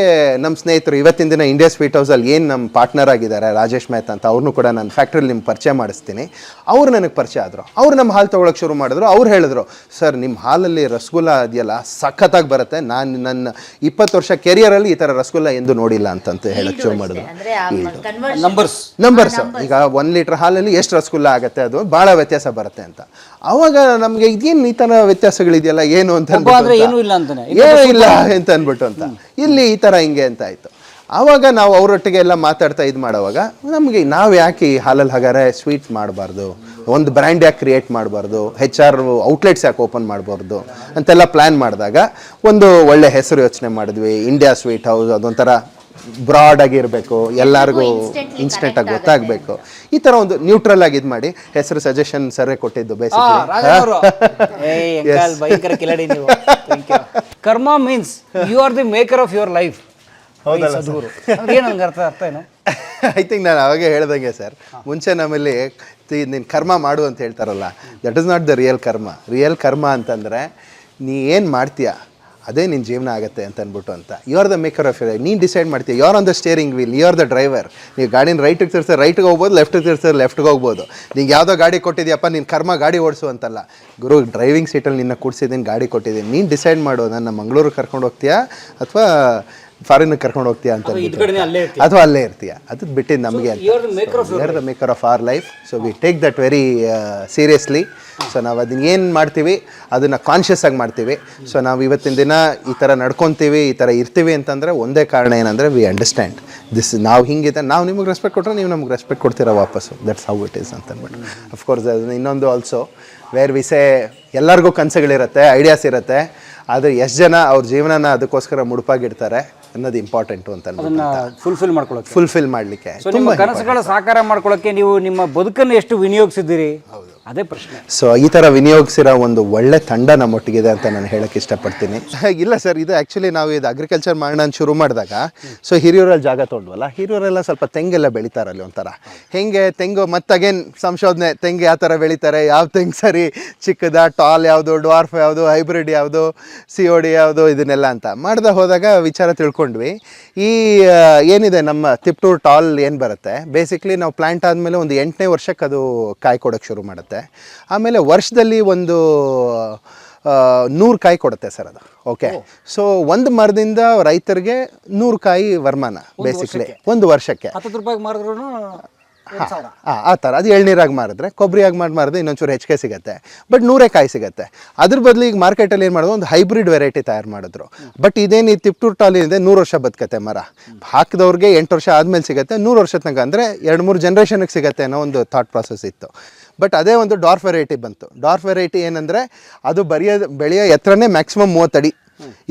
S1: ನಮ್ಮ ಸ್ನೇಹಿತರು ಇವತ್ತಿನ ದಿನ ಇಂಡಿಯಾ ಸ್ವೀಟ್ ಹೌಸಲ್ಲಿ ಏನು ನಮ್ಮ ಪಾರ್ಟ್ನರ್ ಆಗಿದ್ದಾರೆ ರಾಜೇಶ್ ಮೆಹ್ತಾ ಅಂತ ಅವ್ರನ್ನೂ ಕೂಡ ನಾನು ಫ್ಯಾಕ್ಟ್ರಿಲಿ ನಿಮ್ಮ ಪರಿಚಯ ಮಾಡಿಸ್ತೀನಿ. ಅವ್ರು ನನಗೆ ಪರಿಚಯ ಆದರು. ಅವ್ರು ನಮ್ಮ ಹಾಲು ತೊಗೊಳಕ್ಕೆ ಶುರು ಮಾಡಿದ್ರು. ಅವ್ರು ಹೇಳಿದ್ರು ಸರ್ ನಿಮ್ಮ ಹಾಲಲ್ಲಿ ರಸಗುಲ್ಲ ಇದೆಯಲ್ಲ ಸಖತ್ತಾಗಿ ಬರುತ್ತೆ. ನಾನು ನನ್ನ ಇಪ್ಪತ್ತು ವರ್ಷ ಕೆರಿಯರಲ್ಲಿ ಈ ಥರ ರಸಗುಲ್ಲ ಎಂದು ನೋಡಿಲ್ಲ ಅಂತಂತ ಹೇಳಕ್ಕೆ ಶುರು ಮಾಡಿದ್ರು.
S3: ನಂಬರ್ಸ್
S1: ನಂಬರ್ಸ್ ಈಗ ಒಂದು ಲೀಟ್ರ್ ಹಾಲಲ್ಲಿ ಎಷ್ಟು ರಸಗುಲ್ಲ ಆಗುತ್ತೆ ಅದು? ಭಾಳ ವ್ಯತ್ಯಾಸ ಬರುತ್ತೆ ಅಂತ. ಅವಾಗ ನಮಗೆ ಇದೇನು ಈ ಥರ ವ್ಯತ್ಯಾಸಗಳಿದೆಯಲ್ಲ ಏನು ಅಂತ
S3: ಏನು
S1: ಅಂದ್ಬಿಟ್ಟು ಅಂತ.
S3: ಇಲ್ಲ ಅಂತಾನೆ.
S1: ಏನೂ ಇಲ್ಲ ಅಂತ ಅಂದ್ಬಿಟ್ಟು ಅಂತ. ಇಲ್ಲಿ ಈ ಥರ ಹಿಂಗೆ ಅಂತ ಆಯಿತು. ಆವಾಗ ನಾವು ಅವರೊಟ್ಟಿಗೆ ಎಲ್ಲ ಮಾತಾಡ್ತಾ ಇದು ಮಾಡುವಾಗ, ನಮಗೆ ನಾವು ಯಾಕೆ ಈ ಹಾಲಲ್ಲಿ ಹಾಗಾದ್ರೆ ಸ್ವೀಟ್ಸ್ ಮಾಡಬಾರ್ದು? ಒಂದು ಬ್ರ್ಯಾಂಡ್ ಯಾಕೆ ಕ್ರಿಯೇಟ್ ಮಾಡಬಾರ್ದು? ಹೆಚ್ ಆರ್ ಔಟ್ಲೆಟ್ಸ್ ಯಾಕೆ ಓಪನ್ ಮಾಡಬಾರ್ದು? ಅಂತೆಲ್ಲ ಪ್ಲ್ಯಾನ್ ಮಾಡಿದಾಗ ಒಂದು ಒಳ್ಳೆ ಹೆಸರು ಯೋಚನೆ ಮಾಡಿದ್ವಿ. ಇಂಡಿಯಾ ಸ್ವೀಟ್ ಹೌಸ್ ಅದೊಂಥರ ಬ್ರಾಡ್ ಆಗಿರಬೇಕು ಎಲ್ಲರಿಗೂ ಇನ್ಸ್ಟೆಂಟ್ ಆಗಿ ಗೊತ್ತಾಗಬೇಕು. ಈ ಥರ ಒಂದು ನ್ಯೂಟ್ರಲ್ ಆಗಿ ಇದು ಮಾಡಿ ಹೆಸರು ಸಜೆಷನ್ ಸರೇ ಕೊಟ್ಟಿದ್ದು
S3: you. Karma means you are the maker of your life Sadhguru. ಏನು ಹಂಗೆ ಅರ್ಥ ಅರ್ಥ ಏನು
S1: ಐ ಥಿಂಕ್ ನಾನು ಅವಾಗೇ ಹೇಳ್ದಂಗೆ ಸರ್ ಮುಂಚೆ ನಮ್ಮಲ್ಲಿ ನೀನು ಕರ್ಮ ಮಾಡು ಅಂತ ಹೇಳ್ತಾರಲ್ಲ that is not the real karma. Real karma ಅಂತಂದರೆ ನೀ ಏನು ಮಾಡ್ತೀಯ? ಅದೇ ನಿನ್ನ ಜೀವನ ಆಗುತ್ತೆ ಅಂತ ಅಂದ್ಬಿಟ್ಟು ಅಂತ. You are the maker of your ನೀನು ಡಿಸೈಡ್ ಮಾಡ್ತೀಯ you are on the steering wheel you are the driver ನೀವು ಗಾಡಿನ ರೈಟಿಗೆ ತಿರ್ಸಿದ್ರೆ ರೈಟ್ಗೆ ಹೋಗ್ಬೋದು ಲೆಫ್ಟಿಗೆ ತಿರ್ಸಿದ್ರೆ ಲೆಫ್ಟ್ಗೆ ಹೋಗ್ಬೋದು. ನಿಂಗೆ ಯಾವುದೋ ಗಾಡಿ ಕೊಟ್ಟಿದ್ಯಪ್ಪ ನಿನ್ನ ಕರ್ಮ ಗಾಡಿ ಓಡಿಸು ಅಂತಲ್ಲ. ಗುರು ಡ್ರೈವಿಂಗ್ ಸೀಟಲ್ಲಿ ನಿನ್ನ ಕೂಡಿಸಿದ್ದೀನಿ, ಗಾಡಿ ಕೊಟ್ಟಿದ್ದೀನಿ. ನೀನು ಡಿಸೈಡ್ ಮಾಡು, ನನ್ನ ಮಂಗಳೂರಿಗೆ ಕರ್ಕೊಂಡು ಹೋಗ್ತೀಯಾ ಅಥವಾ ಫಾರಿನ್ಗೆ ಕರ್ಕೊಂಡು ಹೋಗ್ತೀಯಾ ಅಂತ. ಅಥವಾ ಅಲ್ಲೇ ಇರ್ತೀಯ? ಅದು ಬಿಟ್ಟಿದ್ದು ನಮಗೆ ಅಂತ.
S3: Maker of
S1: our life so we take that very seriously so ನಾವು ಅದನ್ನ ಏನು ಮಾಡ್ತೀವಿ? ಅದನ್ನು ಕಾನ್ಷಿಯಸ್ ಆಗಿ ಮಾಡ್ತೀವಿ. ಸೊ ನಾವು ಇವತ್ತಿನ ದಿನ ಈ ಥರ ನಡ್ಕೊತೀವಿ ಈ ಥರ ಇರ್ತೀವಿ ಅಂತಂದರೆ ಒಂದೇ ಕಾರಣ ಏನಂದರೆ ವಿ ಅಂಡರ್ಸ್ಟ್ಯಾಂಡ್ ದಿಸ್ ನಾವು ಹಿಂಗಿದೆ ನಾವು ನಿಮಗೆ ರೆಸ್ಪೆಕ್ಟ್ ಕೊಟ್ಟರೆ ನೀವು ನಮ್ಗೆ ರೆಸ್ಪೆಕ್ಟ್ ಕೊಡ್ತೀರಾ ವಾಪಸ್ಸು. ದಟ್ಸ್ ಹೌ ಇಟ್ ಈಸ್ ಅಂತ ಅಂದ್ಬಿಟ್ಟು ಅಫ್ಕೋರ್ಸ್ ಅದನ್ನ ಇನ್ನೊಂದು ಆಲ್ಸೋ ವೇರ್ ವಿಸೆ ಎಲ್ಲರಿಗೂ ಕನಸುಗಳಿರುತ್ತೆ ಐಡಿಯಾಸ್ ಇರುತ್ತೆ. ಆದರೆ ಎಷ್ಟು ಜನ ಅವ್ರ ಜೀವನನ ಅದಕ್ಕೋಸ್ಕರ ಮುಡುಪಾಗಿಡ್ತಾರೆ? ಅನ್ನೋದು ಇಂಪಾರ್ಟೆಂಟ್ ಅಂತ
S3: ಅದನ್ನ ಫುಲ್ಫಿಲ್ ಮಾಡ್ಕೊಳ್ಳೋಕೆ
S1: ಫುಲ್ಫಿಲ್ ಮಾಡಲಿಕ್ಕೆ
S3: ತುಂಬ ನಿಮ್ಮ ಕನಸುಗಳ ಸಾಕಾರ ಮಾಡ್ಕೊಳ್ಳೋಕೆ ನೀವು ನಿಮ್ಮ ಬದುಕನ್ನು ಎಷ್ಟು ವಿನಿಯೋಗಿಸಿದ್ದೀರಿ? ಅದೇ ಪ್ರಶ್ನೆ.
S1: ಸೊ ಈ ಥರ ವಿನಿಯೋಗಿಸಿರೋ ಒಂದು ಒಳ್ಳೆ ತಂಡ ನಮ್ಮೊಟ್ಟಿಗಿದೆ ಅಂತ ನಾನು ಹೇಳಕ್ಕೆ ಇಷ್ಟಪಡ್ತೀನಿ. ಇಲ್ಲ ಸರ್ ಇದು ಆ್ಯಕ್ಚುಲಿ ನಾವು ಇದು ಅಗ್ರಿಕಲ್ಚರ್ ಮಾಡೋಣ ಅಂತ ಶುರು ಮಾಡಿದಾಗ ಸೊ ಹಿರಿಯೂರಲ್ಲಿ ಜಾಗ ತೊಗೊಂಡ್ವಲ್ಲ ಹಿರಿಯೂರೆಲ್ಲ ಸ್ವಲ್ಪ ತೆಂಗೆಲ್ಲ ಬೆಳಿತಾರಲ್ಲಿ ಒಂಥರ. ಹೆಂಗೆ ತೆಂಗು ಮತ್ತಗೇನ್ ಸಂಶೋಧನೆ ತೆಂಗು ಯಾವ ಥರ ಬೆಳಿತಾರೆ ಯಾವ ತೆಂಗು ಸರಿ ಚಿಕ್ಕದ ಟಾಲ್ ಯಾವುದು ಡ್ವಾರ್ಫ್ ಯಾವುದು ಹೈಬ್ರಿಡ್ ಯಾವುದು ಸಿ ಒ ಡಿ ಯಾವುದು ಇದನ್ನೆಲ್ಲ ಅಂತ. ಮಾಡ್ದೆ ಹೋದಾಗ ವಿಚಾರ ತಿಳ್ಕೊಂಡ್ವಿ ಈ ಏನಿದೆ ನಮ್ಮ ತಿಪ್ಟೂರ್ ಟಾಲ್ ಏನು ಬರುತ್ತೆ? ಬೇಸಿಕ್ಲಿ ನಾವು ಪ್ಲ್ಯಾಂಟ್ ಆದಮೇಲೆ ಒಂದು ಎಂಟನೇ ವರ್ಷಕ್ಕೆ ಅದು ಕಾಯಿ ಕೊಡೋಕ್ಕೆ ಶುರು ಮಾಡುತ್ತೆ. ಆಮೇಲೆ ವರ್ಷದಲ್ಲಿ ಒಂದು ನೂರು ಕಾಯಿ ಕೊಡುತ್ತೆ ಸರ್ ಅದು. ಓಕೆ ಸೊ ಒಂದು ಮರದಿಂದ ರೈತರಿಗೆ ನೂರು ಕಾಯಿ ವರಮಾನ ಬೇಸಿಕ್ಲಿ ಒಂದು ವರ್ಷಕ್ಕೆ. ಹಾಂ ಆ ಥರ ಅದು ಎಳ್ನೀರಾಗಿ ಮಾರಿದ್ರೆ ಕೊಬ್ಬರಿಯಾಗಿ ಮಾಡಿ ಮಾರಿದ್ರೆ ಇನ್ನೊಂಚೂರು ಹೆಚ್ಚಿಗೆ ಸಿಗುತ್ತೆ. ಬಟ್ ನೂರೇ ಕಾಯಿ ಸಿಗುತ್ತೆ. ಅದ್ರ ಬದಲು ಈಗ ಮಾರ್ಕೆಟಲ್ಲಿ ಏನು ಮಾಡೋದು ಒಂದು ಹೈಬ್ರಿಡ್ ವೆರೈಟಿ ತಯಾರು ಮಾಡಿದ್ರು. ಬಟ್ ಇದೇನು ಈ ತಿಪ್ಟೂರ್ ಟಾಲಿ ಇದೆ ನೂರು ವರ್ಷ ಬದುಕತ್ತೆ ಮರ. ಹಾಕಿದವ್ರಿಗೆ ಎಂಟು ವರ್ಷ ಆದಮೇಲೆ ಸಿಗುತ್ತೆ ನೂರು ವರ್ಷ ತನಕ ಅಂದರೆ ಎರಡು ಮೂರು ಜನ್ರೇಷನ್ಗೆ ಸಿಗುತ್ತೆ ಅನ್ನೋ ಒಂದು ಥಾಟ್ ಪ್ರಾಸೆಸ್ ಇತ್ತು. ಬಟ್ ಅದೇ ಒಂದು ಡಾರ್ಫ್ ವೆರೈಟಿ ಬಂತು. ಡಾರ್ಫ್ ವೆರೈಟಿ ಏನಂದರೆ ಅದು ಬರೆಯೋ ಬೆಳೆಯೋ ಎತ್ತರನೇ ಮ್ಯಾಕ್ಸಿಮಮ್ ಮೂವತ್ತಡಿ.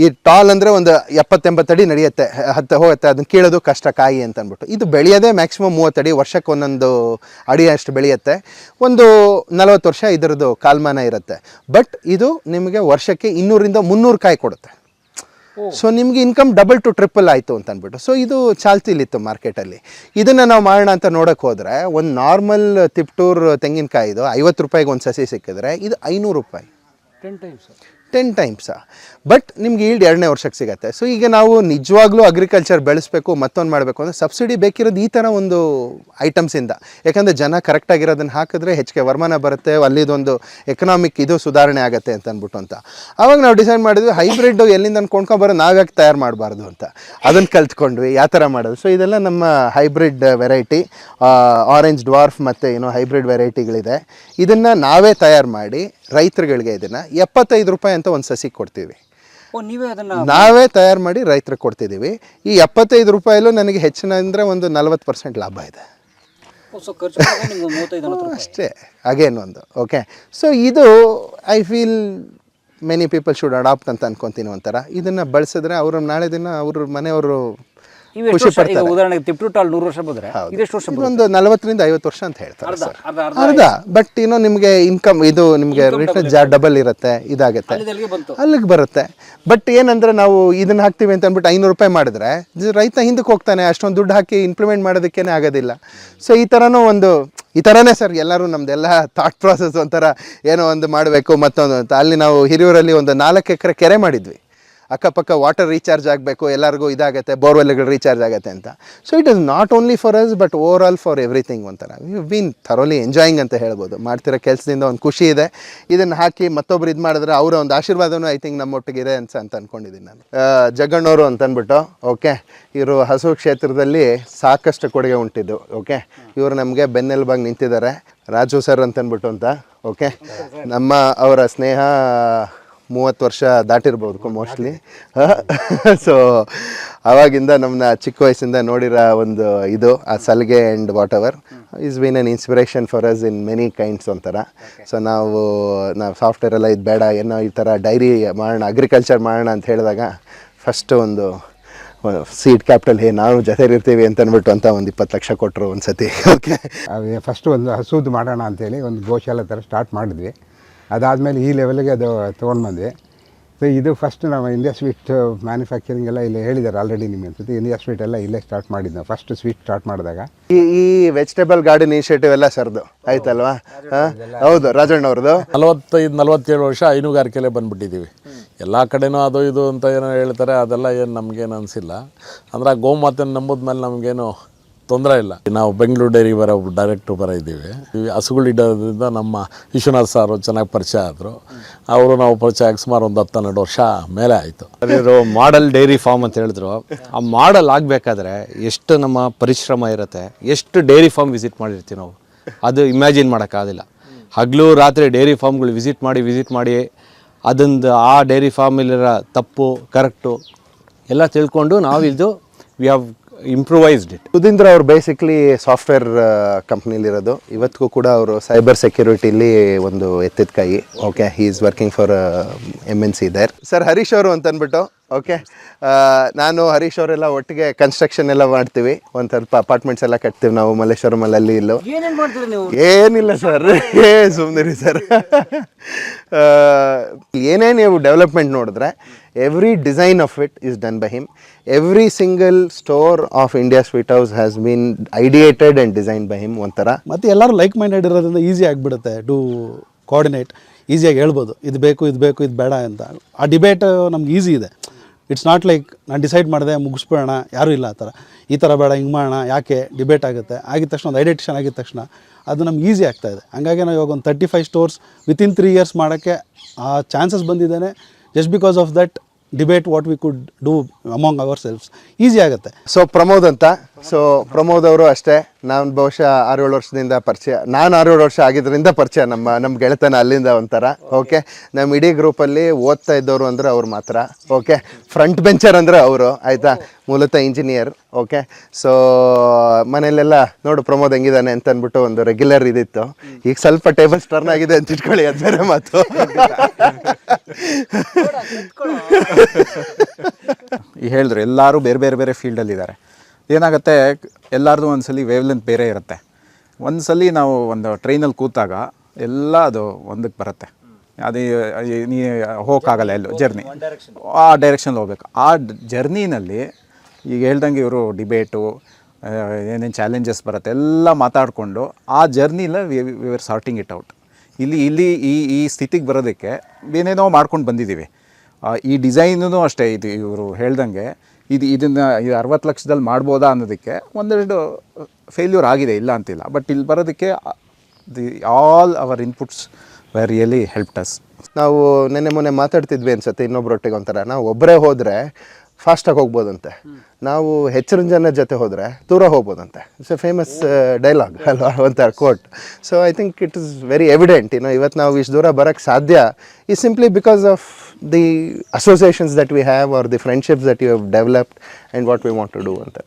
S1: ಈ ಟಾಲ್ ಅಂದರೆ ಒಂದು ಎಪ್ಪತ್ತೆಂಬತ್ತಡಿ ನಡೆಯುತ್ತೆ ಹತ್ತು ಹೋಗುತ್ತೆ ಅದನ್ನ ಕೀಳೋದು ಕಷ್ಟ ಕಾಯಿ ಅಂತ ಅಂದ್ಬಿಟ್ಟು. ಇದು ಬೆಳೆಯೋದೇ ಮ್ಯಾಕ್ಸಿಮಮ್ ಮೂವತ್ತಡಿ ವರ್ಷಕ್ಕೆ ಒಂದೊಂದು ಅಡಿ ಅಷ್ಟು ಬೆಳೆಯುತ್ತೆ. ಒಂದು ನಲವತ್ತು ವರ್ಷ ಇದರದ್ದು ಕಾಲ್ಮಾನ ಇರುತ್ತೆ. ಬಟ್ ಇದು ನಿಮಗೆ ವರ್ಷಕ್ಕೆ ಇನ್ನೂರಿಂದ ಮುನ್ನೂರು ಕಾಯಿ ಕೊಡುತ್ತೆ. ಸೊ ನಿಮಗೆ ಇನ್ಕಮ್ ಡಬಲ್ ಟು ಟ್ರಿಪಲ್ ಆಯಿತು ಅಂತ ಅಂದ್ಬಿಟ್ಟು. ಸೊ ಇದು ಚಾಲ್ತಿಲಿತ್ತು ಮಾರ್ಕೆಟಲ್ಲಿ ಇದನ್ನು ನಾವು ಮಾಡೋಣ ಅಂತ ನೋಡೋಕೆ ಹೋದರೆ ಒಂದು ನಾರ್ಮಲ್ ತಿಪ್ಟೂರ್ ತೆಂಗಿನಕಾಯಿದು ಐವತ್ತು ರೂಪಾಯಿಗೆ ಒಂದು ಸಸಿ ಸಿಕ್ಕಿದ್ರೆ ಇದು ಐನೂರು ರೂಪಾಯಿ.
S3: Ten times
S1: ten times but ನಿಮ್ಗೆ ಈಲ್ಡ್ ಎರಡನೇ ವರ್ಷಕ್ಕೆ ಸಿಗುತ್ತೆ. ಸೊ ಈಗ ನಾವು ನಿಜವಾಗ್ಲೂ ಅಗ್ರಿಕಲ್ಚರ್ ಬೆಳೆಸಬೇಕು, ಮತ್ತೊಂದು ಮಾಡಬೇಕು ಅಂದರೆ ಸಬ್ಸಿಡಿ ಬೇಕಿರೋದು ಈ ಥರ ಒಂದು ಐಟಮ್ಸಿಂದ ಯಾಕಂದರೆ ಜನ ಕರೆಕ್ಟಾಗಿರೋದನ್ನು ಹಾಕಿದ್ರೆ ಹೆಚ್ಚಿಗೆ ವರಮಾನ ಬರುತ್ತೆ, ಅಲ್ಲಿದೊಂದು ಎಕನಾಮಿಕ್ ಇದು ಸುಧಾರಣೆ ಆಗುತ್ತೆ ಅಂತ ಅಂದ್ಬಿಟ್ಟು ಅಂತ. ಆವಾಗ ನಾವು ಡಿಸೈಡ್ ಮಾಡಿದ್ವಿ ಹೈಬ್ರಿಡ್ ಎಲ್ಲಿಂದ ಕೊಂಡ್ಕೊಂಬರೋ ನಾವ್ಯಾಕೆ ತಯಾರು ಮಾಡಬಾರ್ದು ಅಂತ. ಅದನ್ನು ಕಲ್ತ್ಕೊಂಡ್ವಿ, ಯಾವ ಥರ ಮಾಡೋದು. ಸೊ ಇದೆಲ್ಲ ನಮ್ಮ ಹೈಬ್ರಿಡ್ ವೆರೈಟಿ ಆರೆಂಜ್ ಡ್ವಾರ್ಫ್ ಮತ್ತು ಏನೋ ಹೈಬ್ರಿಡ್ ವೆರೈಟಿಗಳಿದೆ ಇದನ್ನು ನಾವೇ ತಯಾರು ಮಾಡಿ ರೈತರುಗಳಿಗೆ ಇದನ್ನು ಎಪ್ಪತ್ತೈದು ರೂಪಾಯಿ ಅಂತ ಒಂದು ಸಸಿ ಕೊಡ್ತೀವಿ.
S3: ನೀವೇ ಅದನ್ನು
S1: ನಾವೇ ತಯಾರು ಮಾಡಿ ರೈತರಿಗೆ ಕೊಡ್ತಿದ್ದೀವಿ ಈ ಎಪ್ಪತ್ತೈದು ರೂಪಾಯಲ್ಲೂ ನನಗೆ ಹೆಚ್ಚಿನ ಅಂದರೆ ಒಂದು ನಲ್ವತ್ತು ಪರ್ಸೆಂಟ್ ಲಾಭ ಇದೆ. ಅಷ್ಟೇ ಅಗೇನ್ ಒಂದು ಓಕೆ. ಸೊ ಇದು I feel many people should adopt ಅಂತ ಅನ್ಕೊತೀನಿ ಒಂಥರ. ಇದನ್ನು ಬಳಸಿದ್ರೆ ಅವರು ನಾಳೆ ದಿನ ಅವ್ರ ಮನೆಯವರು ಖುಷಿ ಪಡ್ತಾರೆ.
S3: ಉದಾಹರಣೆಗೆ ತಿಪ್ಟುಟಾಲ್ ನೂರು ವರ್ಷ ಬಂದ್ರೆ ಇದೆಷ್ಟು ವರ್ಷ?
S1: ಒಂದು ನಲವತ್ತರಿಂದ ಐವತ್ತು ವರ್ಷ ಅಂತ ಹೇಳ್ತಾರೆ
S3: ಅರ್ಧ
S1: ಸರ್.
S3: ಅರ್ಧ
S1: ಬಟ್ ಇನ್ನು ನಿಮಗೆ ಇನ್ಕಮ್ ಇದು ನಿಮಗೆ ರಿಟರ್ನ್ ಜಾ ಡಬಲ್ ಇರುತ್ತೆ ಇದಾಗುತ್ತೆ.
S3: ಅಲ್ಲಿಗೆ
S1: ಬರುತ್ತೆ. ಬಟ್ ಏನಂದ್ರೆ ನಾವು ಇದನ್ನ ಹಾಕ್ತೀವಿ ಅಂತ ಅಂದ್ಬಿಟ್ಟು ಐನೂರು ರೂಪಾಯಿ ಮಾಡಿದ್ರೆ ರೈತ ಹಿಂದಕ್ಕೆ ಹೋಗ್ತಾನೆ ಅಷ್ಟೊಂದು ದುಡ್ಡು ಹಾಕಿ ಇಂಪ್ಲಿಮೆಂಟ್ ಮಾಡೋದಕ್ಕೇನೆ ಆಗೋದಿಲ್ಲ. ಸೊ ಈ ಥರನೂ ಒಂದು ಈ ಥರನೇ ಸರ್ ಎಲ್ಲರೂ ನಮ್ದೆಲ್ಲ ಥಾಟ್ ಪ್ರಾಸೆಸ್ ಒಂಥರ ಏನೋ ಒಂದು ಮಾಡಬೇಕು ಮತ್ತೊಂದು ಅಂತ. ಅಲ್ಲಿ ನಾವು ಹಿರಿಯೂರಲ್ಲಿ ಒಂದು ನಾಲ್ಕು ಎಕರೆ ಕೆರೆ ಮಾಡಿದ್ವಿ. ಅಕ್ಕಪಕ್ಕ ವಾಟರ್ ರೀಚಾರ್ಜ್ ಆಗಬೇಕು, ಎಲ್ಲರಿಗೂ ಇದಾಗುತ್ತೆ, ಬೋರ್ವೆಲ್ಗಳು ರೀಚಾರ್ಜ್ ಆಗುತ್ತೆ ಅಂತ. So it is not only for us but overall for everything ಒಂಥರ. ಯು ಬೀನ್ ಥರೋಲಿ ಎಂಜಾಯಿಂಗ್ ಅಂತ ಹೇಳ್ಬೋದು. ಮಾಡ್ತಿರೋ ಕೆಲಸದಿಂದ ಒಂದು ಖುಷಿ ಇದೆ. ಇದನ್ನು ಹಾಕಿ ಮತ್ತೊಬ್ರು ಇದು ಮಾಡಿದ್ರೆ ಅವರ ಒಂದು ಆಶೀರ್ವಾದನೂ ಐ ಥಿಂಕ್ ನಮ್ಮೊಟ್ಟಿಗಿದೆ ಅಂತ ಅಂತ ಅಂದ್ಕೊಂಡಿದ್ದೀನಿ ನಾನು. ಜಗಣ್ಣವರು ಅಂತಂದ್ಬಿಟ್ಟು ಓಕೆ, ಇವರು ಹಸು ಕ್ಷೇತ್ರದಲ್ಲಿ ಸಾಕಷ್ಟು ಕೊಡುಗೆ ಉಂಟಿದ್ದು, ಓಕೆ? ಇವರು ನಮಗೆ ಬೆನ್ನೆಲುಬಾಗಿ ನಿಂತಿದ್ದಾರೆ. ರಾಜು ಸರ್ ಅಂತಂದ್ಬಿಟ್ಟು ಅಂತ, ಓಕೆ? ನಮ್ಮ ಅವರ ಸ್ನೇಹ ಮೂವತ್ತು ವರ್ಷ ದಾಟಿರ್ಬೋದು ಮೋಸ್ಟ್ಲಿ ಸೊ ಆವಾಗಿಂದ ನಮ್ಮನ್ನ ಚಿಕ್ಕ ವಯಸ್ಸಿಂದ ನೋಡಿರೋ ಒಂದು ಇದು ಆ ಸಲಿಗೆ and whatever is been an inspiration for us in many kinds ಒಂಥರ ಸೊ ನಾವು ನಾವು ಸಾಫ್ಟ್ವೇರ್ ಎಲ್ಲ ಇದು ಬೇಡ ಏನೋ ಈ ಥರ ಡೈರಿ ಮಾಡೋಣ ಅಗ್ರಿಕಲ್ಚರ್ ಮಾಡೋಣ ಅಂತ ಹೇಳಿದಾಗ ಫಸ್ಟ್ ಒಂದು ಸೀಡ್ ಕ್ಯಾಪಿಟಲ್ ಹೇ ನಾವು ಜೊತೆಲಿರ್ತೀವಿ ಅಂತ ಅಂದ್ಬಿಟ್ಟು ಅಂತ ಒಂದು ಇಪ್ಪತ್ತು ಲಕ್ಷ ಕೊಟ್ಟರು ಒಂದು ಸತಿ ಓಕೆ
S6: ಅದೇ ಫಸ್ಟ್ ಒಂದು ಹಸುದು ಮಾಡೋಣ ಅಂತೇಳಿ ಒಂದು ಗೋಶಾಲೆ ಥರ ಸ್ಟಾರ್ಟ್ ಮಾಡಿದ್ವಿ. ಅದಾದಮೇಲೆ ಈ ಲೆವೆಲ್ಗೆ ಅದು ತೊಗೊಂಡು ಬಂದ್ವಿ ಸೊ ಇದು ಫಸ್ಟ್ ನಾವು ಇಂಡಿಯಾ ಸ್ವೀಟ್ ಮ್ಯಾನುಫ್ಯಾಕ್ಚರಿಂಗ್ ಎಲ್ಲ ಇಲ್ಲಿ ಹೇಳಿದ್ದಾರೆ ಆಲ್ರೆಡಿ ನಿಮಗೆ ಅನ್ಸುತ್ತೆ. ಇಂಡಿಯಾ ಸ್ವೀಟ್ ಎಲ್ಲ ಇಲ್ಲೇ ಸ್ಟಾರ್ಟ್ ಮಾಡಿದ್ದು ನಾವು. ಫಸ್ಟ್ ಸ್ವೀಟ್ ಸ್ಟಾರ್ಟ್ ಮಾಡಿದಾಗ.
S1: ಈ ಈ ವೆಜಿಟೇಬಲ್ ಗಾರ್ಡನ್ ಇನಿಷಿಯೇಟಿವ್ ಎಲ್ಲ ಸರ್ದು. ಆಯ್ತಲ್ವಾ? ಹಾಂ? ಹೌದು ರಾಜಣ್ಣ ಅವ್ರದ್ದು.
S5: ನಲವತ್ತೈದು ನಲವತ್ತೇಳು ವರ್ಷ ಹೈನುಗಾರಿಕೆಲೆ ಬಂದ್ಬಿಟ್ಟಿದ್ದೀವಿ. ಎಲ್ಲ ಕಡೆನೂ ಅದು ಇದು ಅಂತ ಏನೋ ಹೇಳ್ತಾರೆ. ಅದೆಲ್ಲ ಏನು ನಮಗೇನು ಅನಿಸಿಲ್ಲ. ಅಂದ್ರೆ ಆ ಗೋಮಾತೆನ ನಂಬುದ ಮೇಲೆ ನಮಗೇನು ತೊಂದರೆ ಇಲ್ಲ. ನಾವು ಬೆಂಗಳೂರು ಡೈರಿ ಬರೋ ಡೈರೆಕ್ಟ್ರು ಬರೋ ಇದ್ದೀವಿ. ಈ ಹಸುಗಳು ಇಡೋದ್ರಿಂದ ನಮ್ಮ ವಿಶ್ವನಾಥ್ ಸಾರು ಚೆನ್ನಾಗಿ ಪರಿಚಯ ಆದರು. ಅವರು ನಾವು ಪರಿಚಯ ಆಗಿ ಸುಮಾರು ಒಂದು ಹತ್ತು ಹನ್ನೆರಡು ವರ್ಷ ಮೇಲೆ ಆಯಿತು.
S7: ಅದಿರೋ ಮಾಡೆಲ್ ಡೈರಿ ಫಾರ್ಮ್ ಅಂತ ಹೇಳಿದ್ರು. ಆ ಮಾಡೆಲ್ ಆಗಬೇಕಾದ್ರೆ ಎಷ್ಟು ನಮ್ಮ ಪರಿಶ್ರಮ ಇರುತ್ತೆ, ಎಷ್ಟು ಡೈರಿ ಫಾರ್ಮ್ ವಿಸಿಟ್ ಮಾಡಿರ್ತೀವಿ ನಾವು? ಅದು ಇಮ್ಯಾಜಿನ್ ಮಾಡೋಕ್ಕಾಗಲಿಲ್ಲ ಹಗಲು ರಾತ್ರಿ ಡೈರಿ ಫಾರ್ಮ್ಗಳು ವಿಸಿಟ್ ಮಾಡಿ ವಿಸಿಟ್ ಮಾಡಿ, ಅದೊಂದು ಆ ಡೈರಿ ಫಾರ್ಮಲ್ಲಿರೋ ತಪ್ಪು ಕರೆಕ್ಟು ಎಲ್ಲ ತಿಳ್ಕೊಂಡು ನಾವು ಇದು we have improvised it
S1: Sudhindra ಅವರು ಬೇಸಿಕ್ಲಿ ಸಾಫ್ಟ್ವೇರ್ ಕಂಪ್ನಿಲಿರೋದು ಇವತ್ತಿಗೂ ಕೂಡ ಅವರು ಸೈಬರ್ ಸೆಕ್ಯೂರಿಟಿಲಿ ಒಂದು ಎತ್ತಿದ ಕೈ. Okay he is working for M N C there sir Harish ಅವರು ಅಂತ ಅಂದ್ಬಿಟ್ಟು ಓಕೆ ನಾನು ಹರೀಶ್ ಅವರೆಲ್ಲ ಒಟ್ಟಿಗೆ ಕನ್ಸ್ಟ್ರಕ್ಷನ್ ಎಲ್ಲ ಮಾಡ್ತೀವಿ. ಒಂದು ಸ್ವಲ್ಪ ಅಪಾರ್ಟ್ಮೆಂಟ್ಸ್ ಎಲ್ಲ ಕಟ್ತೀವಿ ನಾವು ಮಲ್ಲೇಶ್ವರಮಲ್ಲಿ ಅಲ್ಲಿ ಇಲ್ಲೂ. ಏನಿಲ್ಲ ಸರ್ ಏ ಸುಮ್ಮನೆ ಸರ್ ಏನೇ ನೀವು ಡೆವಲಪ್ಮೆಂಟ್ ನೋಡಿದ್ರೆ every design of it is done by him every single store of India sweet house has been ideated and design by him ಒಂಥರ.
S8: ಮತ್ತು ಎಲ್ಲರೂ ಲೈಕ್ ಮೈಂಡೆಡ್ ಇರೋದ್ರಿಂದ ಈಸಿ ಆಗಿಬಿಡುತ್ತೆ ಟು ಕೋಆರ್ಡಿನೇಟ್ ಈಸಿಯಾಗಿ ಹೇಳ್ಬೋದು. ಇದು ಬೇಕು ಇದು ಬೇಕು, ಇದು ಬೇಡ ಅಂತ. ಆ ಡಿಬೇಟ್ ನಮ್ಗೆ ಈಸಿ ಇದೆ. ಇಟ್ಸ್ ನಾಟ್ ಲೈಕ್ ನಾನು ಡಿಸೈಡ್ ಮಾಡಿದೆ, ಮುಗಿಸ್ಬಿಡೋಣ, ಯಾರೂ ಇಲ್ಲ ಆ ಥರ. ಈ ಥರ ಬೇಡ, ಹಿಂಗೆ ಮಾಡೋಣ, ಯಾಕೆ? ಡಿಬೇಟ್ ಆಗುತ್ತೆ. ಆಗಿದ ತಕ್ಷಣ, ಒಂದು ಐಡೆಂಟಿಷನ್ ಆಗಿದ ತಕ್ಷಣ, ಅದು ನಮ್ಗೆ ಈಸಿ ಆಗ್ತಾಯಿದೆ ಹಂಗಾಗಿ ನಾವು ಇವಾಗ ಒಂದು thirty five stores within three years ಮಾಡೋಕ್ಕೆ, ಆ ಚಾನ್ಸಸ್ ಬಂದಿದ್ದಾನೆ. Just because of that debate what we could do among ourselves easy ಆಗುತ್ತೆ.
S1: ಸೊ ಪ್ರಮೋದ್ ಅಂತ. ಸೊ ಪ್ರಮೋದ್ ಅವರು ಅಷ್ಟೇ. ನಾನು ಬಹುಶಃ ಆರು ಏಳು ವರ್ಷದಿಂದ ಪರಿಚಯ, ನಾನು ಆರು ಏಳು ವರ್ಷ ಆಗಿದ್ದರಿಂದ ಪರಿಚಯ ನಮ್ಮ ನಮ್ಮ ಗೆಳೆತನ ಅಲ್ಲಿಂದ ಒಂಥರ ಓಕೆ ನಮ್ಮ ಇಡೀ ಗ್ರೂಪಲ್ಲಿ ಓದ್ತಾ ಇದ್ದವರು ಅಂದರೆ ಅವ್ರು ಮಾತ್ರ ಓಕೆ ಫ್ರಂಟ್ ಬೆಂಚರ್ ಅಂದರೆ ಅವರು, ಆಯಿತಾ? ಮೂಲತಃ ಇಂಜಿನಿಯರ್ ಓಕೆ ಸೊ ಮನೆಯಲ್ಲೆಲ್ಲ ನೋಡು ಪ್ರಮೋದ್ ಹೆಂಗಿದ್ದಾನೆ ಅಂತ ಅಂದ್ಬಿಟ್ಟು ಒಂದು ರೆಗ್ಯುಲರ್ ಇದಿತ್ತು. ಈಗ ಸ್ವಲ್ಪ ಟೇಬಲ್ ಸ್ಟರ್ನ್ ಆಗಿದೆ ಅಂತ ಇಟ್ಕೊಳ್ಳಿ ಅದು ಬೇರೆ ಮಾತು.
S9: ಈ ಹೇಳಿದ್ರು ಎಲ್ಲರೂ ಬೇರೆ ಬೇರೆ ಬೇರೆ ಫೀಲ್ಡಲ್ಲಿದ್ದಾರೆ ಏನಾಗುತ್ತೆ ಎಲ್ಲರದು ಒಂದ್ಸಲಿ ವೇವ್ ಲೆಂತ್ ಬೇರೆ ಇರುತ್ತೆ. ಒಂದ್ಸಲಿ ನಾವು ಒಂದು ಟ್ರೈನಲ್ಲಿ ಕೂತಾಗ ಎಲ್ಲ ಅದು ಒಂದಕ್ಕೆ ಬರುತ್ತೆ. ಅದು ನೀ ಹೋಗೋಕ್ಕಾಗಲ್ಲ ಎಲ್ಲೂ ಜರ್ನಿ ಆ ಡೈರೆಕ್ಷನ್ ಹೋಗ್ಬೇಕು. ಆ ಜರ್ನಿನಲ್ಲಿ ಈಗ ಹೇಳ್ದಂಗೆ ಇವರು ಡಿಬೇಟು ಏನೇನು ಚಾಲೆಂಜಸ್ ಬರುತ್ತೆ ಎಲ್ಲ ಮಾತಾಡಿಕೊಂಡು ಆ ಜರ್ನಿಲ we are sorting it out ಇಲ್ಲಿ ಇಲ್ಲಿ ಈ ಈ ಸ್ಥಿತಿಗೆ ಬರೋದಕ್ಕೆ ಏನೇನೋ ಮಾಡ್ಕೊಂಡು ಬಂದಿದ್ದೀವಿ ಈ ಡಿಸೈನೂ ಅಷ್ಟೇ ಇದು ಇವರು ಹೇಳ್ದಂಗೆ. ಇದು, ಇದನ್ನು ಇದು ಅರವತ್ತು ಲಕ್ಷದಲ್ಲಿ ಮಾಡ್ಬೋದಾ ಅನ್ನೋದಕ್ಕೆ ಒಂದೆರಡು ಫೇಲ್ಯೂರ್ ಆಗಿದೆ, ಇಲ್ಲ ಅಂತಿಲ್ಲ. ಬಟ್ ಇಲ್ಲಿ ಬರೋದಕ್ಕೆ the all our inputs were really help us
S1: ನಾವು ನೆನ್ನೆ ಮೊನ್ನೆ ಮಾತಾಡ್ತಿದ್ವಿ ಅನ್ಸುತ್ತೆ ಇನ್ನೊಬ್ಬರೊಟ್ಟಿಗೆ ಒಂಥರ. ನಾವು ಒಬ್ಬರೇ ಹೋದರೆ ಫಾಸ್ಟಾಗಿ ಹೋಗ್ಬೋದಂತೆ. ನಾವು ಹೆಚ್ಚಿನ ಜನ ಜೊತೆ ಹೋದರೆ ದೂರ ಹೋಗ್ಬೋದಂತೆ. ಇಟ್ಸ್ ಎ ಫೇಮಸ್ ಡೈಲಾಗ್ ಅಲ್ವಾ? ಒಂಥರ quote so I think it is very evident ಇನ್ನು ಇವತ್ತು ನಾವು ಇಷ್ಟು ದೂರ ಬರೋಕ್ಕೆ ಸಾಧ್ಯ ಈ simply because of the associations that we have or the friendships that you have developed and what we want to do ಅಂತ.